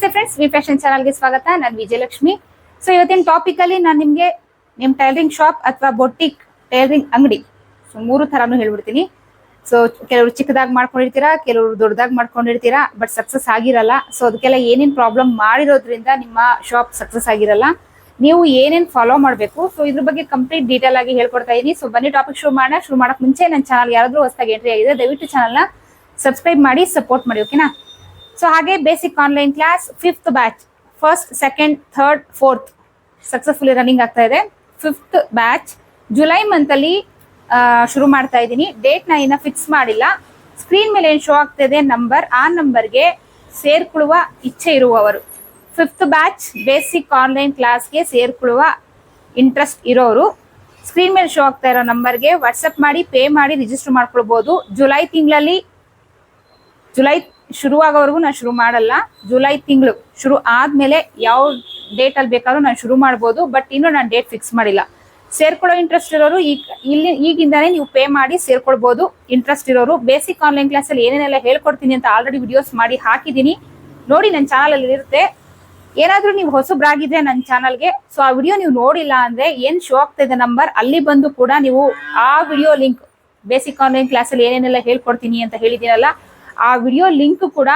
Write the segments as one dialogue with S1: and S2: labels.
S1: Friends V fashion ಚಾನಲ್ಗೆ ಸ್ವಾಗತ. ನಾನು ವಿಜಯಲಕ್ಷ್ಮಿ. ಸೊ ಇವತ್ತಿನ ಟಾಪಿಕ್ ಅಲ್ಲಿ ನಾನು ನಿಮಗೆ ನಿಮ್ಮ ಟೈಲರಿಂಗ್ ಶಾಪ್ ಅಥವಾ ಬೊಟ್ಟಿಕ್ ಟೈಲರಿಂಗ್ ಅಂಗಡಿ ಸೊ ಮೂರು ತರಾನು ಹೇಳ್ಬಿಡ್ತೀನಿ. ಸೊ ಕೆಲವರು ಚಿಕ್ಕದಾಗಿ ಮಾಡ್ಕೊಂಡಿರ್ತೀರಾ, ಕೆಲವರು ದೊಡ್ಡದಾಗಿ ಮಾಡ್ಕೊಂಡಿರ್ತೀರಾ ಬಟ್ ಸಕ್ಸಸ್ ಆಗಿರಲ್ಲ. ಸೊ ಅದಕ್ಕೆಲ್ಲ ಏನೇನು ಪ್ರಾಬ್ಲಮ್ ಮಾಡಿರೋದ್ರಿಂದ ನಿಮ್ಮ ಶಾಪ್ ಸಕ್ಸಸ್ ಆಗಿರಲ್ಲ. ನೀವು ಏನೇನು ಫಾಲೋ ಮಾಡಬೇಕು. ಸೊ ಇದ್ರ ಬಗ್ಗೆ ಕಂಪ್ಲೀಟ್ ಡೀಟೇಲ್ ಆಗಿ ಹೇಳ್ಕೊಡ್ತಾ ಇದೀನಿ. ಸೊ ಬನ್ನಿ ಟಾಪಿಕ್ ಶುರು ಮಾಡೋಣ. ಶುರು ಮಾಡಕ್ ಮುಂಚೆ ನನ್ನ ಚಾನಲ್ ಯಾರಾದ್ರೂ ಹೊಸದಾಗಿ ಎಂಟ್ರಿ ಆಗಿದೆ ದಯವಿಟ್ಟು ಚಾನಲ್ನ ಸಬ್ಸ್ಕ್ರೈಬ್ ಮಾಡಿ ಸಪೋರ್ಟ್ ಮಾಡಿ ಓಕೆನಾ ಸೊ ಹಾಗೆ basic online class fifth batch first second third fourth successfully running ಆಗ್ತಾ ಇದೆ. ಫಿಫ್ತ್ ಬ್ಯಾಚ್ ಜುಲೈ ಮಂತಲ್ಲಿ ಶುರು ಮಾಡ್ತಾ ಇದ್ದೀನಿ. ನ ಇನ್ನ ಫಿಕ್ಸ್ ಮಾಡಿಲ್ಲ. ಸ್ಕ್ರೀನ್ ಮೇಲೆ ಏನು ಶೋ ಆಗ್ತಾ ಇದೆ? ನಂಬರ್ ಆ ನಂಬರ್ಗೆ ಸೇರ್ಕೊಳ್ಳುವ ಇಚ್ಛೆ ಇರುವವರು. ಫಿಫ್ತ್ ಬ್ಯಾಚ್ ಬೇಸಿಕ್ ಆನ್ಲೈನ್ ಕ್ಲಾಸ್ಗೆ ಸೇರ್ಕೊಳ್ಳುವ ಇಂಟ್ರೆಸ್ಟ್ ಇರೋರು. ಸ್ಕ್ರೀನ್ ಮೇಲೆ ಶೋ ಆಗ್ತಾ ಇರೋ ನಂಬರ್ಗೆ ವಾಟ್ಸಪ್ ಮಾಡಿ ಪೇ ಮಾಡಿ ರಿಜಿಸ್ಟರ್ ಮಾಡ್ಕೊಳ್ಬೋದು. ಜುಲೈ ತಿಂಗಳಲ್ಲಿ ಜುಲೈ ಶುರುವಾಗೋವರೆಗೂ ನಾನು ಶುರು ಮಾಡಲ್ಲ. ಜುಲೈ ತಿಂಗಳು ಶುರು ಆದ್ಮೇಲೆ ಯಾವ ಡೇಟ್ ಅಲ್ಲಿ ಬೇಕಾದ್ರೂ ನಾನು ಶುರು ಮಾಡ್ಬೋದು ಬಟ್ ಇನ್ನು ನಾನು ಡೇಟ್ ಫಿಕ್ಸ್ ಮಾಡಿಲ್ಲ. ಸೇರ್ಕೊಳ್ಳೋ ಇಂಟ್ರೆಸ್ಟ್ ಇರೋರು ಈಗ ಇಲ್ಲಿ, ಈಗಿಂದಾನೇ ನೀವು ಪೇ ಮಾಡಿ ಸೇರ್ಕೊಳ್ಬೋದು ಇಂಟ್ರೆಸ್ಟ್ ಇರೋರು. ಬೇಸಿಕ್ ಆನ್ಲೈನ್ ಕ್ಲಾಸಲ್ಲಿ ಏನೇನೆಲ್ಲ ಹೇಳ್ಕೊಡ್ತೀನಿ ಅಂತ ಆಲ್ರೆಡಿ ವಿಡಿಯೋಸ್ ಮಾಡಿ ಹಾಕಿದ್ದೀನಿ. ನೋಡಿ ನನ್ನ ಚಾನಲಲ್ಲಿ ಇರುತ್ತೆ. ಏನಾದ್ರೂ ನೀವು ಹೊಸಬ್ರಾಗಿದ್ರೆ ನನ್ನ ಚಾನಲ್ಗೆ ಸೊ ಆ ವಿಡಿಯೋ ನೀವು ನೋಡಿಲ್ಲ ಅಂದ್ರೆ ಏನ್ ಶೋ ಆಗ್ತಾ ನಂಬರ್ ಅಲ್ಲಿ ಬಂದು ಕೂಡ ನೀವು ಆ ವಿಡಿಯೋ ಲಿಂಕ್ ಬೇಸಿಕ್ ಆನ್ಲೈನ್ ಕ್ಲಾಸಲ್ಲಿ ಏನೇನೆಲ್ಲ ಹೇಳ್ಕೊಡ್ತೀನಿ ಅಂತ ಹೇಳಿದ್ದೀನಲ್ಲ ಆ ವಿಡಿಯೋ ಲಿಂಕ್ ಕೂಡ,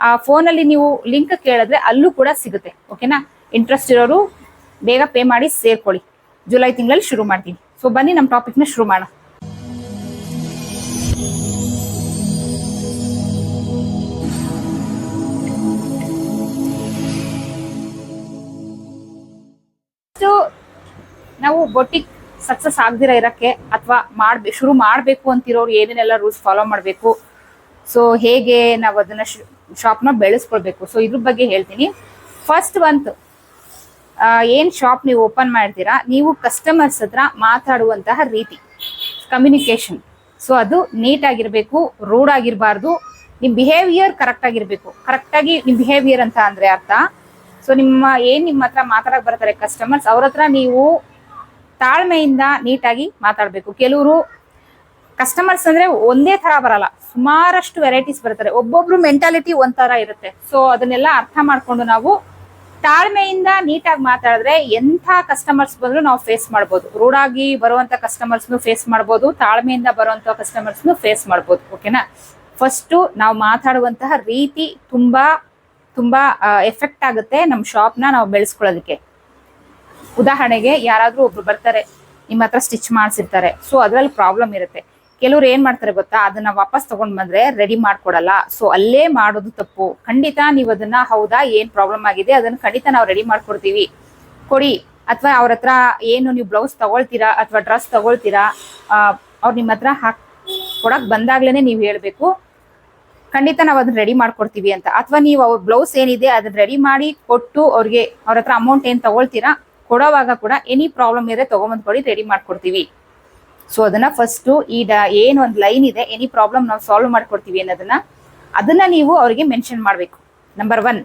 S1: ಆ ಫೋನಲ್ಲಿ ನೀವು ಲಿಂಕ್ ಕೇಳಿದ್ರೆ ಅಲ್ಲೂ ಕೂಡ ಸಿಗುತ್ತೆ ಓಕೆನಾ ಇಂಟ್ರೆಸ್ಟ್ ಇರೋರು ಬೇಗ ಪೇ ಮಾಡಿ ಸೇರ್ಕೊಳ್ಳಿ. ಜುಲೈ ತಿಂಗಳಲ್ಲಿ ಶುರು ಮಾಡ್ತೀನಿ. ಸೊ ಬನ್ನಿ ನಮ್ಮ ಟಾಪಿಕ್ನ ಶುರು ಮಾಡೋಣ. ನಾವು ಬೊಟಿಕ್ ಸಕ್ಸಸ್ ಆಗದಿರ ಇರಕ್ಕೆ ಅಥವಾ ಮಾಡ್ಬೇಕು ಶುರು ಮಾಡಬೇಕು ಅಂತಿರೋರು ಏನೇನೆಲ್ಲ ರೂಲ್ಸ್ ಫಾಲೋ ಮಾಡಬೇಕು? ಸೊ ಹೇಗೆ ನಾವು ಅದನ್ನ ಶಾಪ್ನ ಬೆಳೆಸ್ಕೊಳ್ಬೇಕು? ಸೊ ಇದ್ರ ಬಗ್ಗೆ ಹೇಳ್ತೀನಿ. ಫಸ್ಟ್ ಮಂತ್ ಏನು ಶಾಪ್ ನೀವು ಓಪನ್ ಮಾಡ್ತೀರಾ? ನೀವು ಕಸ್ಟಮರ್ಸ್ ಹತ್ರ ಮಾತಾಡುವಂತಹ ರೀತಿ ಕಮ್ಯುನಿಕೇಶನ್ ಸೊ ಅದು ನೀಟ್ ಆಗಿರ್ಬೇಕು ರೂಡ್ ಆಗಿರಬಾರ್ದು. ನಿಮ್ಮ ಬಿಹೇವಿಯರ್ ಕರೆಕ್ಟ್ ಆಗಿರಬೇಕು. ಕರೆಕ್ಟಾಗಿ ನಿಮ್ಮ ಬಿಹೇವಿಯರ್ ಅಂತ ಅಂದ್ರೆ ಅರ್ಥ? ಸೊ ನಿಮ್ಮ, ಏನ್ ನಿಮ್ಮ ಹತ್ರ ಮಾತಾಡಕ್ ಬರ್ತಾರೆ ಕಸ್ಟಮರ್ಸ್ ಅವ್ರ ಹತ್ರ ನೀವು ತಾಳ್ಮೆಯಿಂದ ನೀಟಾಗಿ ಮಾತಾಡಬೇಕು. ಕೆಲವರು ಕಸ್ಟಮರ್ಸ್ ಅಂದ್ರೆ ಒಂದೇ ತರ ಬರಲ್ಲ. ಸುಮಾರಷ್ಟು ವೆರೈಟೀಸ್ ಬರ್ತಾರೆ ಒಬ್ಬೊಬ್ರು ಮೆಂಟಾಲಿಟಿ ಒಂಥರ ಇರುತ್ತೆ. ಸೊ ಅದನ್ನೆಲ್ಲ ಅರ್ಥ ಮಾಡ್ಕೊಂಡು ನಾವು ತಾಳ್ಮೆಯಿಂದ ನೀಟಾಗಿ ಮಾತಾಡಿದ್ರೆ ಎಂಥ ಕಸ್ಟಮರ್ಸ್ ಬಂದ್ರು ನಾವು ಫೇಸ್ ಮಾಡ್ಬೋದು. ರೂಢಾಗಿ ಬರುವಂತ ಕಸ್ಟಮರ್ಸ್ನು ಫೇಸ್ ಮಾಡ್ಬೋದು. ತಾಳ್ಮೆಯಿಂದ ಬರುವಂತ ಕಸ್ಟಮರ್ಸ್ನು ಫೇಸ್ ಮಾಡ್ಬೋದು. ಓಕೆನಾ ಫಸ್ಟ್ ನಾವು ಮಾತಾಡುವಂತಹ ರೀತಿ ತುಂಬಾ ತುಂಬಾ ಎಫೆಕ್ಟ್ ಆಗುತ್ತೆ ನಮ್ಮ ಶಾಪ್ನ ನಾವು ಬೆಳೆಸ್ಕೊಳ್ಳೋದಕ್ಕೆ. ಉದಾಹರಣೆಗೆ ಯಾರಾದರೂ ಒಬ್ರು ಬರ್ತಾರೆ, ನಿಮ್ಮ ಹತ್ರ ಸ್ಟಿಚ್ ಮಾಡಿಸಿರ್ತಾರೆ. ಸೊ ಅದ್ರಲ್ಲಿ ಪ್ರಾಬ್ಲಮ್ ಇರುತ್ತೆ. ಕೆಲವ್ರು ಏನ್ ಮಾಡ್ತಾರೆ ಗೊತ್ತಾ? ಅದನ್ನ ವಾಪಸ್ ತಗೊಂಡ್ ಬಂದ್ರೆ ರೆಡಿ ಮಾಡ್ಕೊಡಲ್ಲ. ಸೊ ಅಲ್ಲೇ ಮಾಡೋದು ತಪ್ಪು. ಖಂಡಿತ ನೀವು ಅದನ್ನ ಹೌದಾ, ಏನ್ ಪ್ರಾಬ್ಲಮ್ ಆಗಿದೆ, ಅದನ್ನ ಖಂಡಿತ ನಾವು ರೆಡಿ ಮಾಡ್ಕೊಡ್ತೀವಿ. ಕೊಡಿ. ಅಥವಾ ಅವ್ರ ಹತ್ರ ಏನು ನೀವು ಬ್ಲೌಸ್ ತಗೊಳ್ತೀರಾ ಅಥವಾ ಡ್ರೆಸ್ ತಗೊಳ್ತೀರಾ ಅವ್ರು ನಿಮ್ಮ ಹತ್ರ ಹಾಕ್, ಕೊಡಕ್ ಬಂದಾಗ್ಲೇನೆ ನೀವು ಹೇಳ್ಬೇಕು. ಖಂಡಿತ ನಾವು ಅದನ್ನ ರೆಡಿ ಮಾಡ್ಕೊಡ್ತೀವಿ ಅಂತ. ಅಥವಾ ನೀವು ಅವ್ರ ಬ್ಲೌಸ್ ಏನಿದೆ ಅದನ್ನ ರೆಡಿ ಮಾಡಿ ಕೊಟ್ಟು ಅವ್ರಿಗೆ ಅವ್ರ ಹತ್ರ ಅಮೌಂಟ್ ಏನು ತಗೊಳ್ತೀರಾ, ಕೊಡೋವಾಗ ಕೂಡ ಎನಿ ಪ್ರಾಬ್ಲಮ್ ಇದ್ರೆ ತಗೊಂಬಂದ್ ಕೊಡಿ ರೆಡಿ ಮಾಡ್ಕೊಡ್ತೀವಿ. ಸೊ ಅದನ್ನ ಫಸ್ಟ್ ಈ ಏನು ಒಂದು ಲೈನ್ ಇದೆ ಎನಿ ಪ್ರಾಬ್ಲಮ್ ನಾವು ಸಾಲ್ವ್ ಮಾಡ್ಕೊಡ್ತೀವಿ ಅನ್ನೋದನ್ನ ಅದನ್ನ ನೀವು ಅವರಿಗೆ ಮೆನ್ಷನ್ ಮಾಡಬೇಕು. ನಂಬರ್ ಒನ್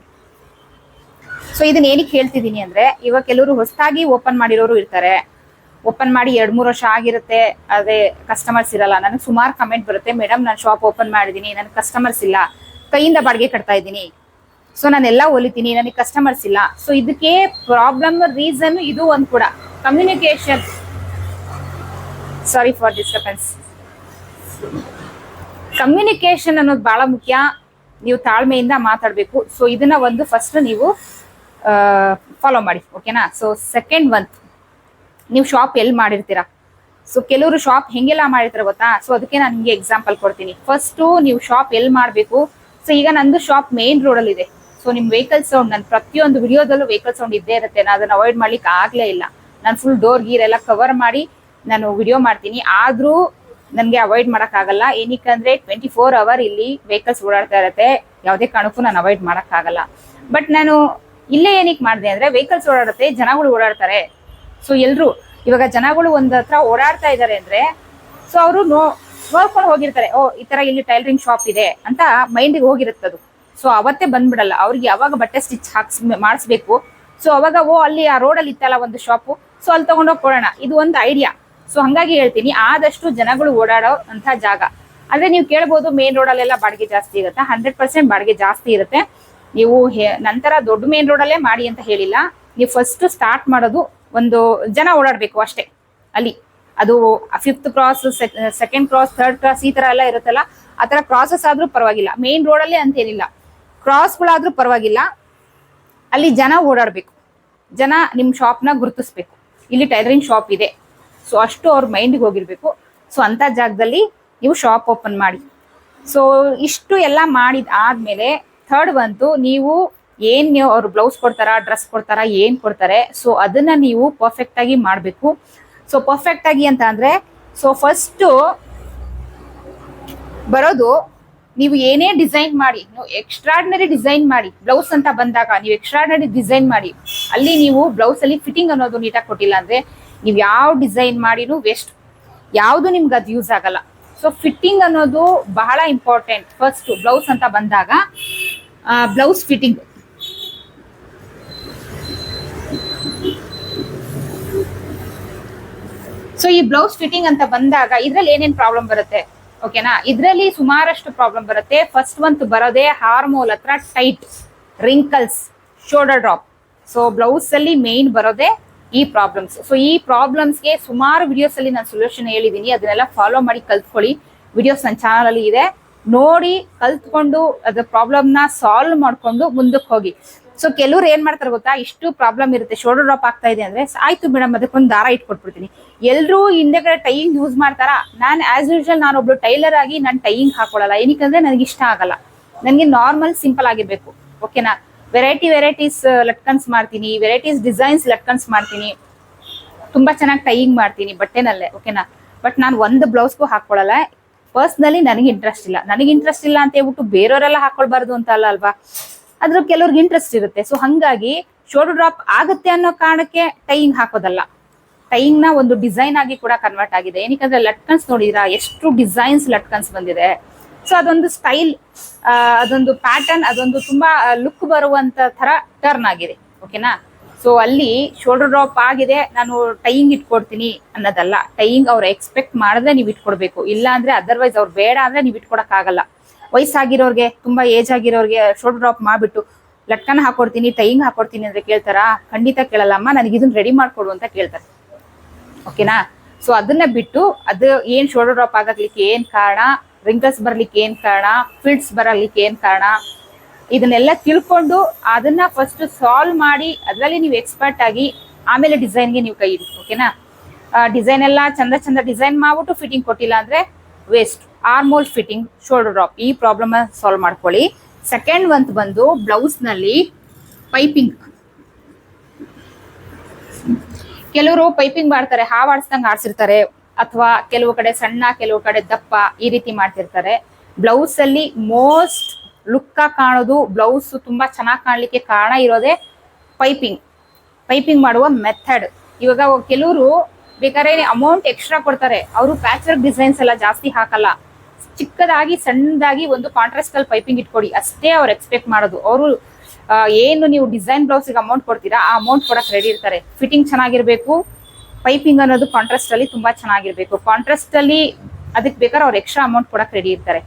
S1: ಸೊ ಇದನ್ನ ಏನಕ್ಕೆ ಹೇಳ್ತಿದ್ದೀನಿ ಅಂದ್ರೆ, ಇವಾಗ ಕೆಲವರು ಹೊಸದಾಗಿ ಓಪನ್ ಮಾಡಿರೋರು ಇರ್ತಾರೆ. ಓಪನ್ ಮಾಡಿ ಎರಡ್ ಮೂರು ವರ್ಷ ಆಗಿರುತ್ತೆ, ಅದೇ ಕಸ್ಟಮರ್ಸ್ ಇರಲ್ಲ. ನನಗೆ ಸುಮಾರು ಕಮೆಂಟ್ ಬರುತ್ತೆ ಮೇಡಮ್ ನಾನು ಶಾಪ್ ಓಪನ್ ಮಾಡಿದ್ದೀನಿ ನನಗೆ ಕಸ್ಟಮರ್ಸ್ ಇಲ್ಲ. ಕೈಯಿಂದ ಬಾಡಿಗೆ ಕಟ್ತಾ ಇದ್ದೀನಿ. ಸೊ ನಾನೆಲ್ಲ ಹೊಲಿತೀನಿ ನನಗೆ ಕಸ್ಟಮರ್ಸ್ ಇಲ್ಲ. ಸೊ ಇದಕ್ಕೆ ಪ್ರಾಬ್ಲಮ್ ರೀಸನ್ ಇದು ಒಂದು ಕೂಡ. Communication sorry for disturbance communication ಅನ್ನೋದು ಬಹಳ ಮುಖ್ಯ. ನೀವು ತಾಳ್ಮೆಯಿಂದ ಮಾತಾಡಬೇಕು. ಸೊ ಇದನ್ನ ಒಂದು ಫಸ್ಟ್ ನೀವು ಫಾಲೋ ಮಾಡಿ. ಓಕೆನಾ ಸೊ ಸೆಕೆಂಡ್ ಮಂತ್ ನೀವು ಶಾಪ್ ಎಲ್ಲಿ ಮಾಡಿರ್ತೀರಾ? ಸೊ ಕೆಲವರು ಶಾಪ್ ಹೆಂಗೆಲ್ಲ ಮಾಡಿರ್ತಾರೆ ಗೊತ್ತಾ? ಸೊ ಅದಕ್ಕೆ ನಾನು ನಿಮಗೆ ಎಕ್ಸಾಂಪಲ್ ಕೊಡ್ತೀನಿ. ಫಸ್ಟು ನೀವು ಶಾಪ್ ಎಲ್ಲಿ ಮಾಡಬೇಕು? ಸೊ ಈಗ ನಂದು ಶಾಪ್ ಮೇನ್ ರೋಡಲ್ಲಿ ಇದೆ. ಸೊ ನಿಮ್ಮ ವೆಹಿಕಲ್ ಸೌಂಡ್ ನನ್ನ ಪ್ರತಿಯೊಂದು ವಿಡಿಯೋದಲ್ಲೂ ವೆಹಿಕಲ್ ಸೌಂಡ್ ಇದ್ದೇ ಇರುತ್ತೆ. ನಾನು ಅದನ್ನ ಅವಾಯ್ಡ್ ಮಾಡ್ಲಿಕ್ಕೆ ಆಗಲೇ ಇಲ್ಲ. ನಾನು ಫುಲ್ ಡೋರ್ ಗೀರ್ ಎಲ್ಲ ಕವರ್ ಮಾಡಿ ನಾನು ವಿಡಿಯೋ ಮಾಡ್ತೀನಿ. ಆದರೂ ನನಗೆ ಅವಾಯ್ಡ್ ಆಗಲ್ಲ ಅಂದರೆ ಟ್ವೆಂಟಿ ಫೋರ್ ಅವರ್ ಇಲ್ಲಿ ವೆಹಿಕಲ್ಸ್ ಓಡಾಡ್ತಾ ಇರುತ್ತೆ. ಯಾವುದೇ ಕಾರಣಕ್ಕೂ ನಾನು ಅವಾಯ್ಡ್ ಆಗಲ್ಲ ಬಟ್ ನಾನು ಇಲ್ಲೇ ಏನಕ್ಕೆ ಮಾಡಿದೆ ಅಂದ್ರೆ ವೆಹಿಕಲ್ಸ್ ಓಡಾಡುತ್ತೆ, ಜನಗಳು ಓಡಾಡ್ತಾರೆ. ಸೊ ಎಲ್ಲರೂ ಇವಾಗ ಜನಗಳು ಒಂದ್ ಹತ್ರ ಓಡಾಡ್ತಾ ಇದ್ದಾರೆ ಅಂದ್ರೆ ಸೊ ಅವರು ನೋ, ನೋಡ್ಕೊಂಡು ಹೋಗಿರ್ತಾರೆ. ಓ, ಈ ತರ ಇಲ್ಲಿ ಟೈಲರಿಂಗ್ ಶಾಪ್ ಇದೆ ಅಂತ ಮೈಂಡಿಗೆ ಹೋಗಿರುತ್ತದು ಸೊ ಅವತ್ತೇ ಬಂದ್ಬಿಡಲ್ಲ. ಅವ್ರಿಗೆ ಯಾವಾಗ ಬಟ್ಟೆ ಸ್ಟಿಚ್ ಹಾಕ್ಸ್, ಮಾಡಿಸ್ಬೇಕು. ಸೊ ಅವಾಗ, ಓ, ಅಲ್ಲಿ ಆ ರೋಡಲ್ಲಿ ಇತ್ತಲ್ಲ ಒಂದು ಶಾಪು ಸೊ ಅಲ್ಲಿ ತೊಗೊಂಡೋಗಿ ಕೊಡೋಣ. ಇದು ಒಂದು ಐಡಿಯಾ ಸೊ ಹಂಗಾಗಿ ಹೇಳ್ತೀನಿ, ಆದಷ್ಟು ಜನಗಳು ಓಡಾಡೋ ಅಂತ ಜಾಗ. ಅಂದ್ರೆ ನೀವು ಕೇಳ್ಬೋದು ಮೇನ್ ರೋಡಲ್ಲೆಲ್ಲ ಬಾಡಿಗೆ ಜಾಸ್ತಿ ಇರುತ್ತೆ ಹಂಡ್ರೆಡ್ ಪರ್ಸೆಂಟ್ ಬಾಡಿಗೆ ಜಾಸ್ತಿ ಇರುತ್ತೆ. ನೀವು ನಂತರ ದೊಡ್ಡ ಮೇನ್ ರೋಡಲ್ಲೇ ಮಾಡಿ ಅಂತ ಹೇಳಿಲ್ಲ. ನೀವು ಫಸ್ಟ್ ಸ್ಟಾರ್ಟ್ ಮಾಡೋದು ಒಂದು ಜನ ಓಡಾಡಬೇಕು ಅಷ್ಟೇ, ಅಲ್ಲಿ. ಅದು fifth cross second cross third cross ಈ ತರ ಎಲ್ಲ ಇರುತ್ತಲ್ಲ, ಆ ತರ ಕ್ರಾಸಸ್ ಆದ್ರೂ ಪರವಾಗಿಲ್ಲ. ಮೇನ್ ರೋಡಲ್ಲೇ ಅಂತೇನಿಲ್ಲ ಕ್ರಾಸ್ಗಳಾದ್ರೂ ಪರವಾಗಿಲ್ಲ. ಅಲ್ಲಿ ಜನ ಓಡಾಡಬೇಕು. ಜನ ನಿಮ್ಮ ಶಾಪ್ನ ಗುರುತಿಸ್ಬೇಕು. ಇಲ್ಲಿ ಟೈಲರಿಂಗ್ ಶಾಪ್ ಇದೆ. ಸೊ ಅಷ್ಟು ಅವ್ರ ಮೈಂಡ್ಗೆ ಹೋಗಿರ್ಬೇಕು. ಸೊ ಅಂಥ ಜಾಗದಲ್ಲಿ ನೀವು ಶಾಪ್ ಓಪನ್ ಮಾಡಿ. ಸೊ ಇಷ್ಟು ಎಲ್ಲ ಮಾಡಿದ ಆದ್ಮೇಲೆ ಥರ್ಡ್ ಬಂತು, ನೀವು ಏನ್ ನೀವು ಅವ್ರು ಬ್ಲೌಸ್ ಕೊಡ್ತಾರ ಡ್ರೆಸ್ ಕೊಡ್ತಾರ, ಏನ್ ಕೊಡ್ತಾರೆ ಸೊ ಅದನ್ನ ನೀವು ಪರ್ಫೆಕ್ಟ್ ಆಗಿ ಮಾಡಬೇಕು. ಸೊ ಪರ್ಫೆಕ್ಟ್ ಆಗಿ ಅಂತ ಅಂದ್ರೆ ಸೊ ಫಸ್ಟು ಬರೋದು, ನೀವು ಏನೇ ಡಿಸೈನ್ ಮಾಡಿ, ನೀವು ಎಕ್ಸ್ಟ್ರಾಡ್ನರಿ ಡಿಸೈನ್ ಮಾಡಿ ಬ್ಲೌಸ್ ಅಂತ ಬಂದಾಗ, ನೀವು ಎಕ್ಸ್ಟ್ರಾಡ್ನರಿ ಡಿಸೈನ್ ಮಾಡಿ, ಅಲ್ಲಿ ನೀವು ಬ್ಲೌಸ್ ಅಲ್ಲಿ ಫಿಟ್ಟಿಂಗ್ ಅನ್ನೋದು ನೀಟಾಗಿ ಕೊಟ್ಟಿಲ್ಲ ಅಂದ್ರೆ ನೀವು ಯಾವ ಡಿಸೈನ್ ಮಾಡಿನೂ ವೇಸ್ಟ್ ಯಾವುದು ನಿಮ್ಗೆ ಅದು ಯೂಸ್ ಆಗಲ್ಲ. ಸೊ ಫಿಟ್ಟಿಂಗ್ ಅನ್ನೋದು ಬಹಳ ಇಂಪಾರ್ಟೆಂಟ್ ಫಸ್ಟ್ ಬ್ಲೌಸ್ ಅಂತ ಬಂದಾಗ ಬ್ಲೌಸ್ ಫಿಟ್ಟಿಂಗ್ ಸೊ ಈ ಬ್ಲೌಸ್ ಫಿಟ್ಟಿಂಗ್ ಅಂತ ಬಂದಾಗ ಇದ್ರಲ್ಲಿ ಏನೇನು ಪ್ರಾಬ್ಲಮ್ ಬರುತ್ತೆ? ಓಕೆನಾ ಇದರಲ್ಲಿ ಸುಮಾರಷ್ಟು ಪ್ರಾಬ್ಲಮ್ ಬರುತ್ತೆ. ಫಸ್ಟ್ ಒಂತ್ ಬರೋದೇ ಹಾರ್ಮೋಲ್ ಹತ್ರ tight wrinkles shoulder drop so blouse ಅಲ್ಲಿ ಮೇನ್ ಬರೋದೇ ಈ ಪ್ರಾಬ್ಲಮ್ಸ್ ಸೊ ಈ ಪ್ರಾಬ್ಲಮ್ಸ್ಗೆ ಸುಮಾರು ವಿಡಿಯೋಸ್ ಅಲ್ಲಿ ನಾನು ಸೊಲ್ಯೂಷನ್ ಹೇಳಿದ್ದೀನಿ ಅದನ್ನೆಲ್ಲ ಫಾಲೋ ಮಾಡಿ ಕಲ್ತ್ಕೊಳ್ಳಿ. ವಿಡಿಯೋಸ್ ನನ್ನ ಚಾನಲ್ ಅಲ್ಲಿ ಇದೆ. ನೋಡಿ, ಕಲ್ತ್ಕೊಂಡು ಅದ್ರ ಪ್ರಾಬ್ಲಮ್ನ ಸಾಲ್ವ್ ಮಾಡ್ಕೊಂಡು ಮುಂದಕ್ಕೆ ಹೋಗಿ. ಸೊ ಕೆಲವ್ರು ಏನ್ ಮಾಡ್ತಾರೆ ಗೊತ್ತಾ? ಇಷ್ಟು ಪ್ರಾಬ್ಲಮ್ ಇರುತ್ತೆ. ಶೋಲ್ಡರ್ ಡ್ರಾಪ್ ಆಗ್ತಾ ಇದೆ ಅಂದ್ರೆ ಆಯ್ತು ಮೇಡಮ್ ಅದಕ್ಕೊಂದು ದಾರ ಇಟ್ಕೊಟ್ಬಿಡ್ತೀನಿ. ಎಲ್ಲರೂ ಹಿಂದೆಗಡೆ ಟೈಯಿಂಗ್ ಯೂಸ್ ಮಾಡ್ತಾರ? ನಾನು ಆಸ್ ಯೂಶಲ್ ನಾನು ಒಬ್ಳು ಟೈಲರ್ ಆಗಿ ನಾನು ಟೈಯಿಂಗ್ ಹಾಕೊಳ್ಳಲ್ಲ. ಏನಕ್ಕಂದ್ರೆ ನನಗೆ ಇಷ್ಟ ಆಗಲ್ಲ. ನನಗೆ ನಾರ್ಮಲ್ ಸಿಂಪಲ್ ಆಗಿರ್ಬೇಕು ಓಕೆನಾ ವೆರೈಟಿ ವೆರೈಟೀಸ್ ಲಟ್ಕನ್ಸ್ ಮಾಡ್ತೀನಿ. ವೆರೈಟೀಸ್ ಡಿಸೈನ್ಸ್ ಲಟ್ಕನ್ಸ್ ಮಾಡ್ತೀನಿ. ತುಂಬಾ ಚೆನ್ನಾಗಿ ಟೈಯಿಂಗ್ ಮಾಡ್ತೀನಿ ಬಟ್ಟೆನಲ್ಲೇ ಓಕೆನಾ ಬಟ್ ನಾನು ಒಂದು ಬ್ಲೌಸ್ಗೂ ಹಾಕೊಳ್ಳಲ್ಲ ಪರ್ಸ್ನಲಿ ನನಗೆ ಇಂಟ್ರೆಸ್ಟ್ ಇಲ್ಲ. ನನಗೆ ಇಂಟ್ರೆಸ್ಟ್ ಇಲ್ಲ ಅಂತ ಹೇಳ್ಬಿಟ್ಟು ಬೇರೆಯವರೆಲ್ಲ ಹಾಕೊಳ್ಬಾರ್ದು ಅಂತ ಅಲ್ಲ ಅಲ್ವಾ? ಅದ್ರ ಕೆಲವ್ರಿಗೆ ಇಂಟ್ರೆಸ್ಟ್ ಇರುತ್ತೆ. ಸೊ ಹಂಗಾಗಿ ಶೋಲ್ಡರ್ ಡ್ರಾಪ್ ಆಗುತ್ತೆ ಅನ್ನೋ ಕಾರಣಕ್ಕೆ ಟೈಯಿಂಗ್ ಹಾಕೋದಲ್ಲ. ಟೈಯಿಂಗ್ನ ಒಂದು ಡಿಸೈನ್ ಆಗಿ ಕೂಡ ಕನ್ವರ್ಟ್ ಆಗಿದೆ. ಏನಕ್ಕಂದ್ರೆ ಲಟ್ಕನ್ಸ್ ನೋಡಿದ್ರಾ? ಎಷ್ಟು ಡಿಸೈನ್ಸ್ ಲಟ್ಕನ್ಸ್ ಬಂದಿದೆ. ಸೊ ಅದೊಂದು ಸ್ಟೈಲ್ ಅದೊಂದು ಪ್ಯಾಟರ್ನ್ ಅದೊಂದು ತುಂಬಾ ಲುಕ್ ಬರುವಂತ ತರ ಟರ್ನ್ ಆಗಿದೆ. ಓಕೆನಾ ಸೊ ಅಲ್ಲಿ ಶೋಲ್ಡರ್ ಡ್ರಾಪ್ ಆಗಿದೆ, ನಾನು ಟೈಯಿಂಗ್ ಇಟ್ಕೊಡ್ತೀನಿ ಅನ್ನೋದಲ್ಲ. ಟೈಯಿಂಗ್ ಅವ್ರು ಎಕ್ಸ್ಪೆಕ್ಟ್ ಮಾಡಿದ್ರೆ ನೀವು ಇಟ್ಕೊಡ್ಬೇಕು. ಇಲ್ಲ ಅಂದ್ರೆ ಅದರ್ವೈಸ್ ಅವ್ರು ಬೇಡ ಅಂದ್ರೆ ನೀವು ಇಟ್ಕೊಡಕ್ ಆಗಲ್ಲ. ವಯಸ್ಸಾಗಿರೋರ್ಗೆ, ತುಂಬಾ ಏಜ್ ಆಗಿರೋರ್ಗೆ ಶೋಲ್ಡರ್ ಡ್ರಾಪ್ ಮಾಡಿಬಿಟ್ಟು ಲಟ್ಕನ ಹಾಕೊಡ್ತೀನಿ ಟೈಯಿಂಗ್ ಹಾಕೊಡ್ತೀನಿ ಅಂದ್ರೆ ಕೇಳ್ತಾರಾ? ಖಂಡಿತ ಕೇಳಲ್ಲಮ್ಮ ನನಗೆ ಇದನ್ನ ರೆಡಿ ಮಾಡ್ಕೊಡು ಅಂತ ಕೇಳ್ತಾರೆ. ಓಕೆನಾ ಸೊ ಅದನ್ನ ಬಿಟ್ಟು ಅದು ಏನ್ ಶೋಲ್ಡರ್ ಡ್ರಾಪ್ ಆಗಕ್ಲಿಕ್ಕೆ ಏನ್ ಕಾರಣ? ರಿಂಕಲ್ಸ್ ಬರ್ಲಿಕ್ಕೆ ಏನ್ ಕಾರಣ? ಫಿಲ್ಸ್ ಬರಲಿಕ್ಕೆ ಏನ್ ಕಾರಣ? ಇದನ್ನೆಲ್ಲ ತಿಳ್ಕೊಂಡು ಅದನ್ನ ಫಸ್ಟ್ ಸಾಲ್ವ್ ಮಾಡಿ, ಅದರಲ್ಲಿ ನೀವು ಎಕ್ಸ್ಪರ್ಟ್ ಆಗಿ ಆಮೇಲೆ ಡಿಸೈನ್ಗೆ ನೀವು ಕೈ ಇಡಿ ಓಕೆನಾ ಡಿಸೈನ್ ಎಲ್ಲ ಚಂದ ಚಂದ ಡಿಸೈನ್ ಮಾಡ್ಬಿಟ್ಟು ಫಿಟ್ಟಿಂಗ್ ಕೊಟ್ಟಿಲ್ಲ ಅಂದ್ರೆ waist armhole fitting shoulder drop ಈ ಪ್ರಾಬ್ಲಮ್ ಸಾಲ್ವ್ ಮಾಡ್ಕೊಳ್ಳಿ. ಸೆಕೆಂಡ್ ಒಂದು ಬಂದು ಬ್ಲೌಸ್ನಲ್ಲಿ ಪೈಪಿಂಗ್ ಕೆಲವರು ಪೈಪಿಂಗ್ ಮಾಡ್ತಾರೆ, ಹಾವು ಆಡ್ಸಿರ್ತಾರೆ. ಅಥವಾ ಕೆಲವು ಕಡೆ ಸಣ್ಣ, ಕೆಲವು ಕಡೆ ದಪ್ಪ ಈ ರೀತಿ ಮಾಡ್ತಿರ್ತಾರೆ. ಬ್ಲೌಸ್ ಅಲ್ಲಿ ಮೋಸ್ಟ್ ಲುಕ್ ಕಾಣೋದು ಬ್ಲೌಸ್ ತುಂಬಾ ಚೆನ್ನಾಗಿ ಕಾಣಲಿಕ್ಕೆ ಕಾರಣ ಇರೋದೇ ಪೈಪಿಂಗ್ ಪೈಪಿಂಗ್ ಮಾಡುವ ಮೆಥಡ್ ಇವಾಗ ಕೆಲವರು ಬೇಕಾದ್ರೆ ಅಮೌಂಟ್ ಎಕ್ಸ್ಟ್ರಾ ಕೊಡ್ತಾರೆ. ಅವರು ಪ್ಯಾಚ್ ವರ್ಕ್ ಡಿಸೈನ್ಸ್ ಎಲ್ಲ ಜಾಸ್ತಿ ಹಾಕಲ್ಲ. ಚಿಕ್ಕದಾಗಿ, ಸಣ್ಣದಾಗಿ ಒಂದು ಕಾಂಟ್ರಾಸ್ಟ್ ಅಲ್ಲಿ ಪೈಪಿಂಗ್ ಇಟ್ಕೊಡಿ. ಅಷ್ಟೇ ಅವ್ರು ಎಕ್ಸ್ಪೆಕ್ಟ್ ಮಾಡೋದು. ಅವರು ಏನು ನೀವು ಡಿಸೈನ್ ಬ್ಲೌಸಿಗೆ ಅಮೌಂಟ್ ಕೊಡ್ತೀರಾ, ಆ ಅಮೌಂಟ್ ಕೊಡಕ್ ರೆಡಿ ಇರ್ತಾರೆ. ಫಿಟ್ಟಿಂಗ್ ಚೆನ್ನಾಗಿರ್ಬೇಕು. ಪೈಪಿಂಗ್ ಅನ್ನೋದು ಕಾಂಟ್ರಾಸ್ಟ್ ಅಲ್ಲಿ ತುಂಬಾ ಚೆನ್ನಾಗಿರ್ಬೇಕು. ಕಾಂಟ್ರಾಸ್ಟ್ ಅಲ್ಲಿ ಅದಕ್ಕೆ ಬೇಕಾದ್ರೆ ಅವ್ರು ಎಕ್ಸ್ಟ್ರಾ ಅಮೌಂಟ್ ಕೊಡಕ್ ರೆಡಿ ಇರ್ತಾರೆ.